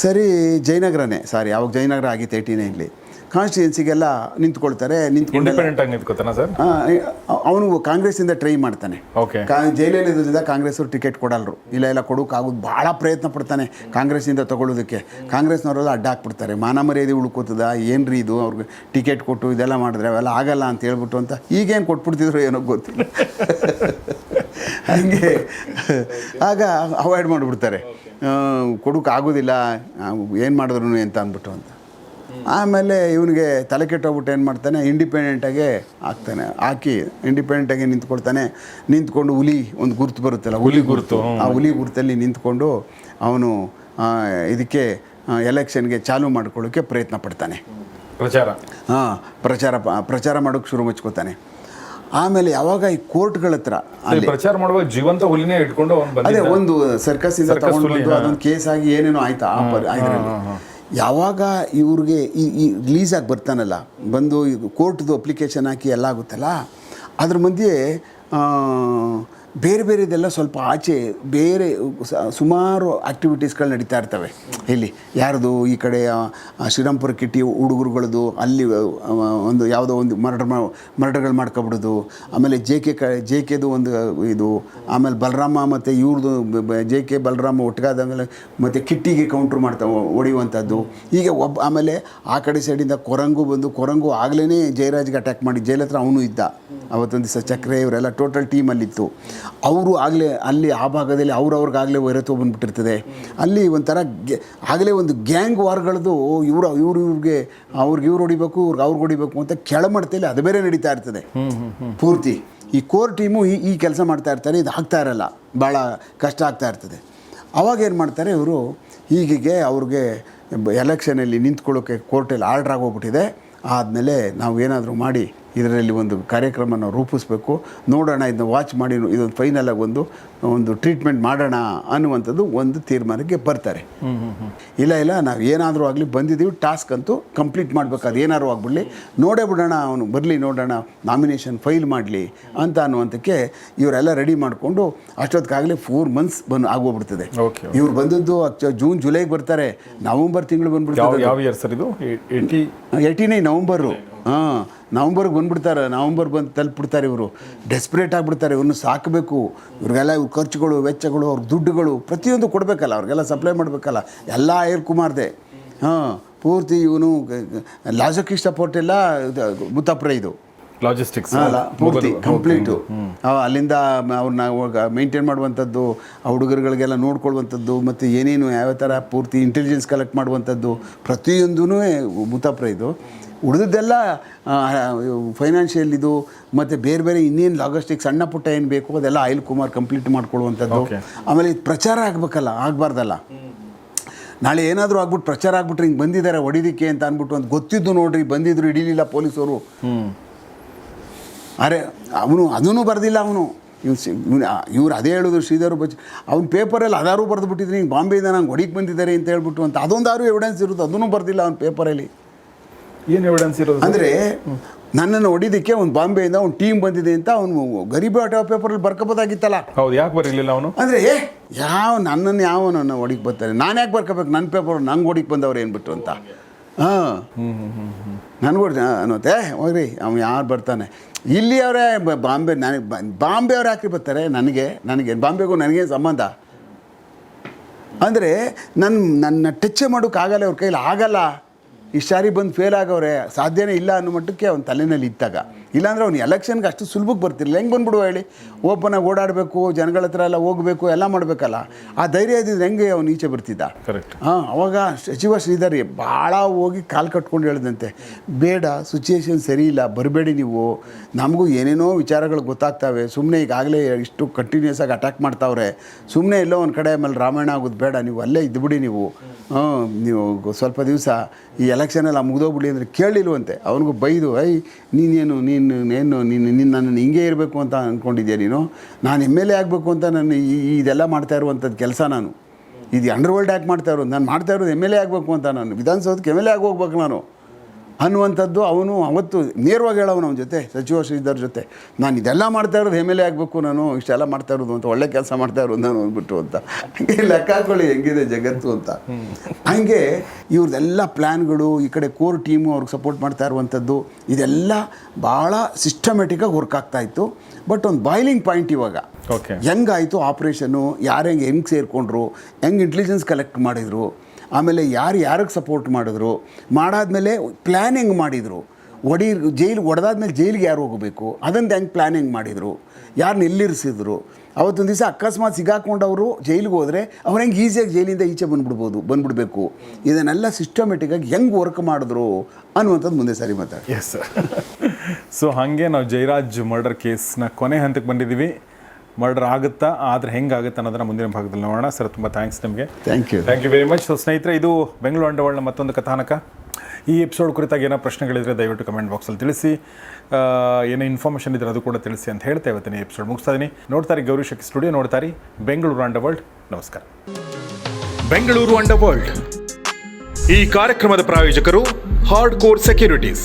ಸರಿ ಜಯನಗರನೇ. ಸಾರಿ ಅವಾಗ ಜಯನಗರ ಆಗಿತ್ತು ಏಯ್ಟಿ ನೈನ್ಲಿ ಕಾನ್ಸ್ಟಿಟ್ಯೂನ್ಸಿಗೆಲ್ಲ ನಿಂತ್ಕೊಳ್ತಾರೆ ಅವನು ಇಂಡಿಪೆಂಡೆಂಟ್ ಆಗಿ ನಿಂತ್ಕೋತಾನ ಸರ್? ಅವನು ಕಾಂಗ್ರೆಸ್ಸಿಂದ ಟ್ರೈ ಮಾಡ್ತಾನೆ. ಓಕೆ ಕಾ ಜೈಲಲ್ಲಿ ಇದ್ರಿಂದ ಕಾಂಗ್ರೆಸ್ ಅವರು ಟಿಕೆಟ್ ಕೊಡಲ್ರು. ಇಲ್ಲ ಇಲ್ಲ ಕೊಡೋಕ್ಕಾಗೋದು ಭಾಳ ಪ್ರಯತ್ನ ಪಡ್ತಾನೆ ಕಾಂಗ್ರೆಸ್ಸಿಂದ ತಗೊಳ್ಳೋದಕ್ಕೆ. ಕಾಂಗ್ರೆಸ್ನವರೆಲ್ಲ ಅಡ್ಡ ಹಾಕ್ಬಿಡ್ತಾರೆ. ಮಾನ ಮರ್ಯಾದೆ ಉಳ್ಕೋತದ ಏನ್ರಿ ಇದು? ಅವ್ರಿಗೆ ಟಿಕೆಟ್ ಕೊಟ್ಟು ಇದೆಲ್ಲ ಮಾಡಿದ್ರೆ ಅವೆಲ್ಲ ಆಗಲ್ಲ ಅಂತ ಹೇಳ್ಬಿಟ್ಟು ಅಂತ ಈಗೇನು ಕೊಟ್ಬಿಡ್ತಿದ್ರು ಏನೋ ಗೊತ್ತಿಲ್ಲ. ಹಂಗೆ ಆಗ ಅವಾಯ್ಡ್ ಮಾಡಿಬಿಡ್ತಾರೆ. ಕೊಡೋಕ್ಕಾಗೋದಿಲ್ಲ ಏನು ಮಾಡಿದ್ರು ಅಂತ ಅಂದ್ಬಿಟ್ಟು ಅಂತ. ಆಮೇಲೆ ಇವನಿಗೆ ತಲೆ ಕೆಟ್ಟೋಗ್ಬಿಟ್ಟು ಏನು ಮಾಡ್ತಾನೆ ಇಂಡಿಪೆಂಡೆಂಟಾಗೆ ಹಾಕ್ತಾನೆ. ಹಾಕಿ ಇಂಡಿಪೆಂಡೆಂಟಾಗಿ ನಿಂತ್ಕೊಳ್ತಾನೆ. ನಿಂತ್ಕೊಂಡು ಹುಲಿ ಒಂದು ಗುರುತು ಬರುತ್ತಲ್ಲ ಹುಲಿ ಗುರುತು. ಆ ಹುಲಿ ಗುರುತಲ್ಲಿ ನಿಂತ್ಕೊಂಡು ಅವನು ಇದಕ್ಕೆ ಎಲೆಕ್ಷನ್ಗೆ ಚಾಲು ಮಾಡ್ಕೊಳ್ಳೋಕ್ಕೆ ಪ್ರಯತ್ನ ಪಡ್ತಾನೆ. ಪ್ರಚಾರ. ಹಾಂ ಪ್ರಚಾರ ಪ್ರಚಾರ ಮಾಡೋಕ್ಕೆ ಶುರು ಮುಚ್ಕೋತಾನೆ. ಆಮೇಲೆ ಯಾವಾಗ ಈ ಕೋರ್ಟ್ಗಳ ಹತ್ರ ಅಲ್ಲಿ ಪ್ರಚಾರ ಮಾಡುವಾಗ ಜೀವಂತ ಹುಲಿನೇ ಇಟ್ಕೊಂಡು ಅದೇ ಒಂದು ಸರ್ಕಸ್ ಇಂದ ತಗೊಂಡು ಅದೊಂದು ಕೇಸ್ ಆಗಿ ಏನೇನೋ ಆಯ್ತಾ ಆ ಯಾವಾಗ ಇವ್ರಿಗೆ ಈ ಈ ರಿಲೀಸ್ ಆಗಿ ಬರ್ತಾನಲ್ಲ, ಬಂದು ಕೋರ್ಟ್ದು ಅಪ್ಲಿಕೇಶನ್ ಹಾಕಿ ಎಲ್ಲ ಆಗುತ್ತಲ್ಲ, ಅದ್ರ ಮಧ್ಯೆ ಬೇರೆ ಬೇರೆದೆಲ್ಲ ಸ್ವಲ್ಪ ಆಚೆ ಬೇರೆ ಸುಮಾರು ಆ್ಯಕ್ಟಿವಿಟೀಸ್ಗಳು ನಡೀತಾ ಇರ್ತವೆ. ಇಲ್ಲಿ ಯಾರದು ಈ ಕಡೆ ಶ್ರೀರಾಮ್ಪುರ ಕಿಟ್ಟಿ ಹುಡುಗರುಗಳದು, ಅಲ್ಲಿ ಒಂದು ಯಾವುದೋ ಒಂದು ಮರ್ಡರ್ ಮರ್ಡರ್ಗಳು ಮಾಡ್ಕೊಬಿಡೋದು, ಆಮೇಲೆ ಜೆ ಕೆ ಕ ಜೆ ಕೆದು ಒಂದು ಇದು, ಆಮೇಲೆ ಬಲರಾಮ ಮತ್ತು ಇವ್ರದ್ದು ಜೆ ಕೆ ಬಲರಾಮ ಒಟ್ಟಿಗಾದಂಗೆಲ್ಲ ಮತ್ತು ಕಿಟ್ಟಿಗೆ ಕೌಂಟ್ರ್ ಮಾಡ್ತಾವೆ ಹೊಡೆಯುವಂಥದ್ದು ಹೀಗೆ ಒಬ್ಬ ಆಮೇಲೆ ಆ ಕಡೆ ಸೈಡಿಂದ ಕೊರಂಗು ಬಂದು, ಕೊರಂಗು ಆಗಲೇ ಜಯರಾಜ್ಗೆ ಅಟ್ಯಾಕ್ ಮಾಡಿ ಜೈಲ್ ಹತ್ರ ಅವನು ಇದ್ದ. ಅವತ್ತೊಂದು ದಿವಸ ಚಕ್ರೆ ಇವರೆಲ್ಲ ಟೋಟಲ್ ಟೀಮಲ್ಲಿತ್ತು ಅವರು ಆಗಲೇ ಅಲ್ಲಿ ಆ ಭಾಗದಲ್ಲಿ ಅವ್ರವ್ರಿಗಾಗಲೇ ವೈರತ್ವ ಬಂದ್ಬಿಟ್ಟಿರ್ತದೆ. ಅಲ್ಲಿ ಒಂಥರ ಆಗಲೇ ಒಂದು ಗ್ಯಾಂಗ್ ವಾರ್ಗಳದ್ದು ಇವರು ಇವ್ರು ಇವ್ರಿಗೆ ಅವ್ರಿಗೆ ಇವ್ರು ಹೊಡಿಬೇಕು ಇವ್ರಿಗೆ ಅವ್ರಿಗೆ ಹೊಡಿಬೇಕು ಅಂತ ಕೆಳಮಟ್ಟದಲ್ಲಿ ಅದು ಬೇರೆ ನಡೀತಾ ಇರ್ತದೆ. ಪೂರ್ತಿ. ಈ ಕೋರ್ ಟೀಮು ಈ ಈ ಕೆಲಸ ಮಾಡ್ತಾ ಇರ್ತಾರೆ ಇದು ಆಗ್ತಾ ಇರಲ್ಲ. ಭಾಳ ಕಷ್ಟ ಆಗ್ತಾ ಇರ್ತದೆ. ಅವಾಗ ಏನು ಮಾಡ್ತಾರೆ ಇವರು ಹೀಗೆ ಅವ್ರಿಗೆ ಎಲೆಕ್ಷನಲ್ಲಿ ನಿಂತ್ಕೊಳ್ಳೋಕ್ಕೆ ಕೋರ್ಟಲ್ಲಿ ಆರ್ಡ್ರ್ ಆಗೋಗ್ಬಿಟ್ಟಿದೆ. ಆದಮೇಲೆ ನಾವು ಏನಾದರೂ ಮಾಡಿ ಇದರಲ್ಲಿ ಒಂದು ಕಾರ್ಯಕ್ರಮನ ರೂಪಿಸ್ಬೇಕು. ನೋಡೋಣ ಇದನ್ನ ವಾಚ್ ಮಾಡಿ ಇದೊಂದು ಫೈನಲಾಗಿ ಒಂದು ಒಂದು ಟ್ರೀಟ್ಮೆಂಟ್ ಮಾಡೋಣ ಅನ್ನುವಂಥದ್ದು ಒಂದು ತೀರ್ಮಾನಕ್ಕೆ ಬರ್ತಾರೆ. ಇಲ್ಲ ಇಲ್ಲ ನಾವು ಏನಾದರೂ ಆಗಲಿ ಬಂದಿದ್ದೀವಿ ಟಾಸ್ಕ್ ಅಂತೂ ಕಂಪ್ಲೀಟ್ ಮಾಡಬೇಕು. ಅದು ಏನಾದ್ರು ಆಗ್ಬಿಡಲಿ. ನೋಡೇ ಬಿಡೋಣ ಅವನು ಬರಲಿ ನೋಡೋಣ ನಾಮಿನೇಷನ್ ಫೈಲ್ ಮಾಡಲಿ ಅಂತ ಅನ್ನುವಂಥಕ್ಕೆ ಇವರೆಲ್ಲ ರೆಡಿ ಮಾಡಿಕೊಂಡು ಅಷ್ಟೊತ್ತಿಗಾಗಲೇ ಫೋರ್ ಮಂತ್ಸ್ ಬಂದು ಆಗೋಗ್ಬಿಡ್ತದೆ. ಇವ್ರು ಬಂದದ್ದು ಜೂನ್ ಜುಲೈಗೆ ಬರ್ತಾರೆ. ನವಂಬರ್ ತಿಂಗಳು ಬಂದ್ಬಿಡ್ತಾರೆ ಯಾವ ಇಯರ್ ಸರ್ ಇದು? Eighty eighty nine November. ಹಾಂ. ನವಂಬರ್ಗೆ ಬಂದ್ಬಿಡ್ತಾರೆ ನವಂಬರ್ ಬಂದು ತಲುಪಿಬಿಡ್ತಾರೆ ಇವರು. ಡೆಸ್ಪ್ರೇಟ್ ಆಗಿಬಿಡ್ತಾರೆ ಇವ್ರನ್ನ ಸಾಕಬೇಕು. ಇವ್ರಿಗೆಲ್ಲ ಇವ್ರ ಖರ್ಚುಗಳು ವೆಚ್ಚಗಳು ಅವ್ರ ದುಡ್ಡುಗಳು ಪ್ರತಿಯೊಂದು ಕೊಡಬೇಕಲ್ಲ ಅವ್ರಿಗೆಲ್ಲ ಸಪ್ಲೈ ಮಾಡಬೇಕಲ್ಲ. ಎಲ್ಲ ಏರ್ ಕುಮಾರ್ದೆ. ಹಾಂ ಪೂರ್ತಿ ಇವನು ಲಾಜಕಿ ಸಪೋರ್ಟ್ ಎಲ್ಲ ಮುತ್ತಪ್ರ ಇದು. ಲಾಜಿಸ್ಟಿಕ್ಸ್ ಅಲ್ಲ ಪೂರ್ತಿ ಕಂಪ್ಲೀಟು ಅಲ್ಲಿಂದ ಅವ್ರನ್ನ ಮೇಂಟೈನ್ ಮಾಡುವಂಥದ್ದು ಆ ಹುಡುಗರುಗಳಿಗೆಲ್ಲ ನೋಡ್ಕೊಳ್ಳುವಂಥದ್ದು ಮತ್ತು ಏನೇನು ಯಾವ ಥರ ಪೂರ್ತಿ ಇಂಟೆಲಿಜೆನ್ಸ್ ಕಲೆಕ್ಟ್ ಮಾಡುವಂಥದ್ದು ಪ್ರತಿಯೊಂದೂ ಮುತ್ತಪ್ರ ಇದು. ಉಳಿದದ್ದೆಲ್ಲ ಫೈನಾನ್ಷಿಯಲ್ ಇದು ಮತ್ತು ಬೇರೆ ಬೇರೆ ಇನ್ನೇನು ಲಾಗಿಸ್ಟಿಕ್ ಸಣ್ಣ ಪುಟ್ಟ ಏನು ಬೇಕು ಅದೆಲ್ಲ ಆಯಿಲ್ ಕುಮಾರ್ ಕಂಪ್ಲೀಟ್ ಮಾಡ್ಕೊಳ್ಳುವಂಥದ್ದು. ಆಮೇಲೆ ಇದು ಪ್ರಚಾರ ಆಗಬೇಕಲ್ಲ ಆಗಬಾರ್ದಲ್ಲ. ನಾಳೆ ಏನಾದರೂ ಆಗ್ಬಿಟ್ಟು ಪ್ರಚಾರ ಆಗ್ಬಿಟ್ರೆ ಹಿಂಗೆ ಬಂದಿದ್ದಾರೆ ಹೊಡಿದಿಕ್ಕೆ ಅಂತ ಅಂದ್ಬಿಟ್ಟು ಅಂತ ಗೊತ್ತಿದ್ದು ನೋಡ್ರಿ ಬಂದಿದ್ರು ಹಿಡೀಲಿಲ್ಲ ಪೊಲೀಸರು. ಅರೆ ಅವನು ಅದೂ ಬರೆದಿಲ್ಲ ಅವನು. ಇವ್ನು ಇವ್ರು ಅದೇ ಹೇಳೋದು ಶ್ರೀಧರ್ ಬಚ್ಚ ಅವ್ನ ಪೇಪರಲ್ಲಿ ಅದಾರು ಬರೆದು ಬಿಟ್ಟಿದ್ರು ಹಿಂಗೆ ಬಾಂಬೆಯಿಂದ ನಂಗೆ ಹೊಡಿಗೆ ಬಂದಿದ್ದಾರೆ ಅಂತ ಹೇಳ್ಬಿಟ್ಟು ಅಂತ ಅದೊಂದಾರು ಎವಿಡೆನ್ಸ್ ಇರುತ್ತೆ ಅದನ್ನು ಬರೆದಿಲ್ಲ ಅವ್ನ ಪೇಪರಲ್ಲಿ ಏನು ಎವಿಡೆನ್ಸ್ ಇರೋದು? ಅಂದರೆ ನನ್ನನ್ನು ಹೊಡಿದಕ್ಕೆ ಒಂದು ಬಾಂಬೆಯಿಂದ ಒಂದು ಟೀಮ್ ಬಂದಿದೆ ಅಂತ ಅವನು ಗರೀಬ್ ಆಟೋ ಪೇಪರಲ್ಲಿ ಬರ್ಕೋಬೋದಾಗಿತ್ತಲ್ಲ ಹೌದು ಯಾಕೆ ಬರಲಿಲ್ಲ ಅವನು? ಅಂದರೆ ಏ ಯಾವ ನನ್ನನ್ನು ಯಾವ ನನ್ನ ಹೊಡಿಗೆ ಬರ್ತಾರೆ? ನಾನು ಯಾಕೆ ಬರ್ಕೋಬೇಕು? ನನ್ನ ಪೇಪರ್ ನಂಗೆ ಹೊಡಿಗೆ ಬಂದವ್ರು ಏನ್ಬಿಟ್ಟು ಅಂತ? ಹಾಂ. ನನಗೆ ಹೊಡ್ ಅನ್ನೋತೆ ಹೋಗ್ರಿ ಅವ್ನು ಯಾರು ಬರ್ತಾನೆ? ಇಲ್ಲಿ ಅವರೇ ಬಾಂಬೆ ನನಗೆ ಬಾಂಬೆ ಅವ್ರು ಯಾಕೆ ಬರ್ತಾರೆ? ನನಗೆ ನನಗೆ ಬಾಂಬೆಗೂ ನನಗೆ ಸಂಬಂಧ? ಅಂದರೆ ನನ್ನ ನನ್ನ ಟಚ್ ಮಾಡೋಕ್ಕಾಗಲ್ಲ ಅವ್ರ ಕೈಲಿ ಆಗಲ್ಲ. ಈ ಸಾರಿ ಬಂದು ಫೇಲ್ ಆಗೋರೆ ಸಾಧ್ಯನೇ ಇಲ್ಲ ಅನ್ನೋ ಮಟ್ಟಕ್ಕೆ ಅವ್ನ ತಲೆನಲ್ಲಿ ಇದ್ದಾಗ. ಇಲ್ಲಾಂದ್ರೆ ಅವ್ನು ಎಲೆಕ್ಷನ್ಗೆ ಅಷ್ಟು ಸುಲಭಕ್ಕೆ ಬರ್ತಿರಲಿಲ್ಲ. ಹೆಂಗೆ ಬಂದ್ಬಿಡುವ ಹೇಳಿ? ಆಗಿ ಓಡಾಡಬೇಕು ಜನಗಳ ಹತ್ರ ಎಲ್ಲ ಹೋಗಬೇಕು ಎಲ್ಲ ಮಾಡಬೇಕಲ್ಲ. ಆ ಧೈರ್ಯ ಇದ್ದಿದ್ರೆ ಹೆಂಗೆ ಅವ್ನು ಈಚೆ ಬರ್ತಿದ್ದ? ಕರೆಕ್ಟ್ ಹಾಂ ಅವಾಗ ಸಚಿವ ಶ್ರೀಧರ್ ಭಾಳ ಹೋಗಿ ಕಾಲು ಕಟ್ಕೊಂಡು ಹೇಳಿದಂತೆ. ಬೇಡ ಸಿಚುಯೇಷನ್ ಸರಿ ಇಲ್ಲ ಬರಬೇಡಿ ನೀವು. ನಮಗೂ ಏನೇನೋ ವಿಚಾರಗಳು ಗೊತ್ತಾಗ್ತವೆ. ಸುಮ್ಮನೆ ಈಗಾಗಲೇ ಇಷ್ಟು ಕಂಟಿನ್ಯೂಸ್ ಆಗಿ ಅಟ್ಯಾಕ್ ಮಾಡ್ತಾವ್ರೆ. ಸುಮ್ಮನೆ ಎಲ್ಲೋ ಒಂದು ಕಡೆ ಆಮೇಲೆ ರಾಮಾಯಣ ಆಗೋದು ಬೇಡ. ನೀವು ಅಲ್ಲೇ ಇದ್ದುಬಿಡಿ ನೀವು. ಹಾಂ ನೀವು ಸ್ವಲ್ಪ ದಿವಸ ಈ ಎಲೆಕ್ಷನ್ ಎಲ್ಲ ಮುಗಿದೋಗ್ಬಿಡಿ ಅಂದರೆ ಕೇಳಿಲ್ವಂತೆ ಅವನಿಗೂ ಬೈದು, ಐ, ನೀನೇನು, ನೀನು ಏನು ನೀನು ನೀನು ನನ್ನ ಹಿಂಗೆ ಇರಬೇಕು ಅಂತ ಅಂದ್ಕೊಂಡಿದ್ದೆ ನೀನು? ನಾನು ಎಂ ಎಲ್ ಎ ಆಗಬೇಕು ಅಂತ ನಾನು ಈ, ಈ- ಇದೆಲ್ಲ ಮಾಡ್ತಾ ಇರುವಂಥದ್ದು ಕೆಲಸ ನಾನು. ಇದು ಅಂಡರ್ವರ್ಲ್ಡ್ ಆ್ಯಕ್ಟ್ ಮಾಡ್ತಾ ಇರೋದು. ನಾನು ಮಾಡ್ತಾ ಇರೋದು ಎಂ ಎಲ್ ಎ ಆಗಬೇಕು ಅಂತ ನಾನು. ವಿಧಾನಸೌಧಕ್ಕೆ ಎಂ ಎಲ್ ಎ ಆಗಿ ಹೋಗ್ಬೇಕು ನಾನು. ಅನ್ನುವಂಥದ್ದು ಅವನು ಅವತ್ತು ನೇರವಾಗಿ ಹೇಳೋನು ಅವನ ಜೊತೆ ಸಚಿವ ಶ್ರೀಧರ್ ಜೊತೆ. ನಾನು ಇದೆಲ್ಲ ಮಾಡ್ತಾ ಇರೋದು ಎಂ ಎಲ್ ಎ ಆಗಬೇಕು ನಾನು ಇಷ್ಟೆಲ್ಲ ಮಾಡ್ತಾ ಇರೋದು ಅಂತ ಒಳ್ಳೆ ಕೆಲಸ ಮಾಡ್ತಾ ಇರೋದು ನಾನು ಅಂದ್ಬಿಟ್ಟು ಅಂತ. ಹಂಗೆ ಲೆಕ್ಕ ಹಾಕೊಳ್ಳಿ ಹೆಂಗಿದೆ ಜಗತ್ತು ಅಂತ. ಹಂಗೆ ಇವ್ರದ್ದೆಲ್ಲ ಪ್ಲ್ಯಾನ್ಗಳು ಈ ಕಡೆ ಕೋರ್ ಟೀಮು ಅವ್ರಿಗೆ ಸಪೋರ್ಟ್ ಮಾಡ್ತಾ ಇರುವಂಥದ್ದು ಇದೆಲ್ಲ ಭಾಳ ಸಿಸ್ಟಮೆಟಿಕಾಗಿ ವರ್ಕ್ ಆಗ್ತಾ ಇತ್ತು. ಬಟ್ ಒಂದು ಬಾಯ್ಲಿಂಗ್ ಪಾಯಿಂಟ್ ಇವಾಗ. ಓಕೆ ಹೆಂಗಾಯಿತು ಆಪ್ರೇಷನ್ನು ಯಾರು ಹೆಂಗೆ ಹೆಂಗೆ ಸೇರಿಕೊಂಡ್ರು? ಹೆಂಗೆ ಇಂಟೆಲಿಜೆನ್ಸ್ ಕಲೆಕ್ಟ್ ಮಾಡಿದರು? ಆಮೇಲೆ ಯಾರು ಯಾರಿಗೆ ಸಪೋರ್ಟ್ ಮಾಡಿದ್ರು? ಮಾಡಾದ್ಮೇಲೆ ಪ್ಲ್ಯಾನಿಂಗ್ ಮಾಡಿದರು. ಒಡಿ, ಜೈಲು, ಒಡೆದಾದ್ಮೇಲೆ ಜೈಲಿಗೆ ಯಾರು ಹೋಗಬೇಕು? ಅದನ್ನು ಹೆಂಗೆ ಪ್ಲ್ಯಾನಿಂಗ್ ಮಾಡಿದರು? ಯಾರನ್ನ ಎಲ್ಲಿರಿಸಿದ್ರು? ಅವತ್ತೊಂದು ದಿವಸ ಅಕಸ್ಮಾತ್ ಸಿಗಾಕೊಂಡವರು ಜೈಲಿಗೆ ಹೋದರೆ ಅವ್ರು ಹೆಂಗೆ ಈಸಿಯಾಗಿ ಜೈಲಿಂದ ಈಚೆ ಬಂದ್ಬಿಡ್ಬೋದು, ಬಂದ್ಬಿಡ್ಬೇಕು. ಇದನ್ನೆಲ್ಲ ಸಿಸ್ಟಮೆಟಿಕ್ಕಾಗಿ ಹೆಂಗೆ ವರ್ಕ್ ಮಾಡಿದ್ರು ಅನ್ನುವಂಥದ್ದು ಮುಂದೆ ಸರಿ ಮಾತಾಡಿ ಎಸ್ ಸೊ ಹಾಗೆ ನಾವು ಜೈರಾಜ್ ಮರ್ಡರ್ ಕೇಸ್ನ ಕೊನೆ ಹಂತಕ್ಕೆ ಬಂದಿದ್ದೀವಿ. ಮರ್ಡರ್ ಆಗುತ್ತಾ? ಆದರೆ ಹೆಂಗಾಗುತ್ತೆ ಅನ್ನೋದನ್ನ ಮುಂದಿನ ಭಾಗದಲ್ಲಿ ನೋಡೋಣ. ಸರ್ ತುಂಬ ಥ್ಯಾಂಕ್ಸ್ ನಿಮಗೆ. Thank you thank you very much so ಸ್ನೇಹಿತರೆ ಇದು ಬೆಂಗಳೂರು ಅಂಡರ್ವರ್ಲ್ಡ್ನ ಮತ್ತೊಂದು ಕಥಾನಕ. ಈ ಎಪಿಸೋಡ್ ಕುರಿತಾಗಿ ಏನೋ ಪ್ರಶ್ನೆಗಳಿದ್ರೆ ದಯವಿಟ್ಟು ಕಮೆಂಟ್ ಬಾಕ್ಸಲ್ಲಿ ತಿಳಿಸಿ. ಏನೋ ಇನ್ಫಾರ್ಮೇಷನ್ ಇದ್ರೆ ಅದು ಕೂಡ ತಿಳಿಸಿ ಅಂತ ಹೇಳ್ತಾ ಇವತ್ತಿನ ಎಪಿಸೋಡ್ ಮುಗಿಸ್ತಾ ಇದೀನಿ. ನೋಡ್ತಾರೆ ಗೌರಿ ಶಕ್ತಿ ಸ್ಟುಡಿಯೋ ನೋಡ್ತಾರೆ ಬೆಂಗಳೂರು ಅಂಡರ್ವರ್ಲ್ಡ್. ನಮಸ್ಕಾರ. ಬೆಂಗಳೂರು ಅಂಡರ್ ವರ್ಲ್ಡ್ ಈ ಕಾರ್ಯಕ್ರಮದ ಪ್ರಾಯೋಜಕರು ಹಾರ್ಡ್ ಕೋರ್ ಸೆಕ್ಯೂರಿಟೀಸ್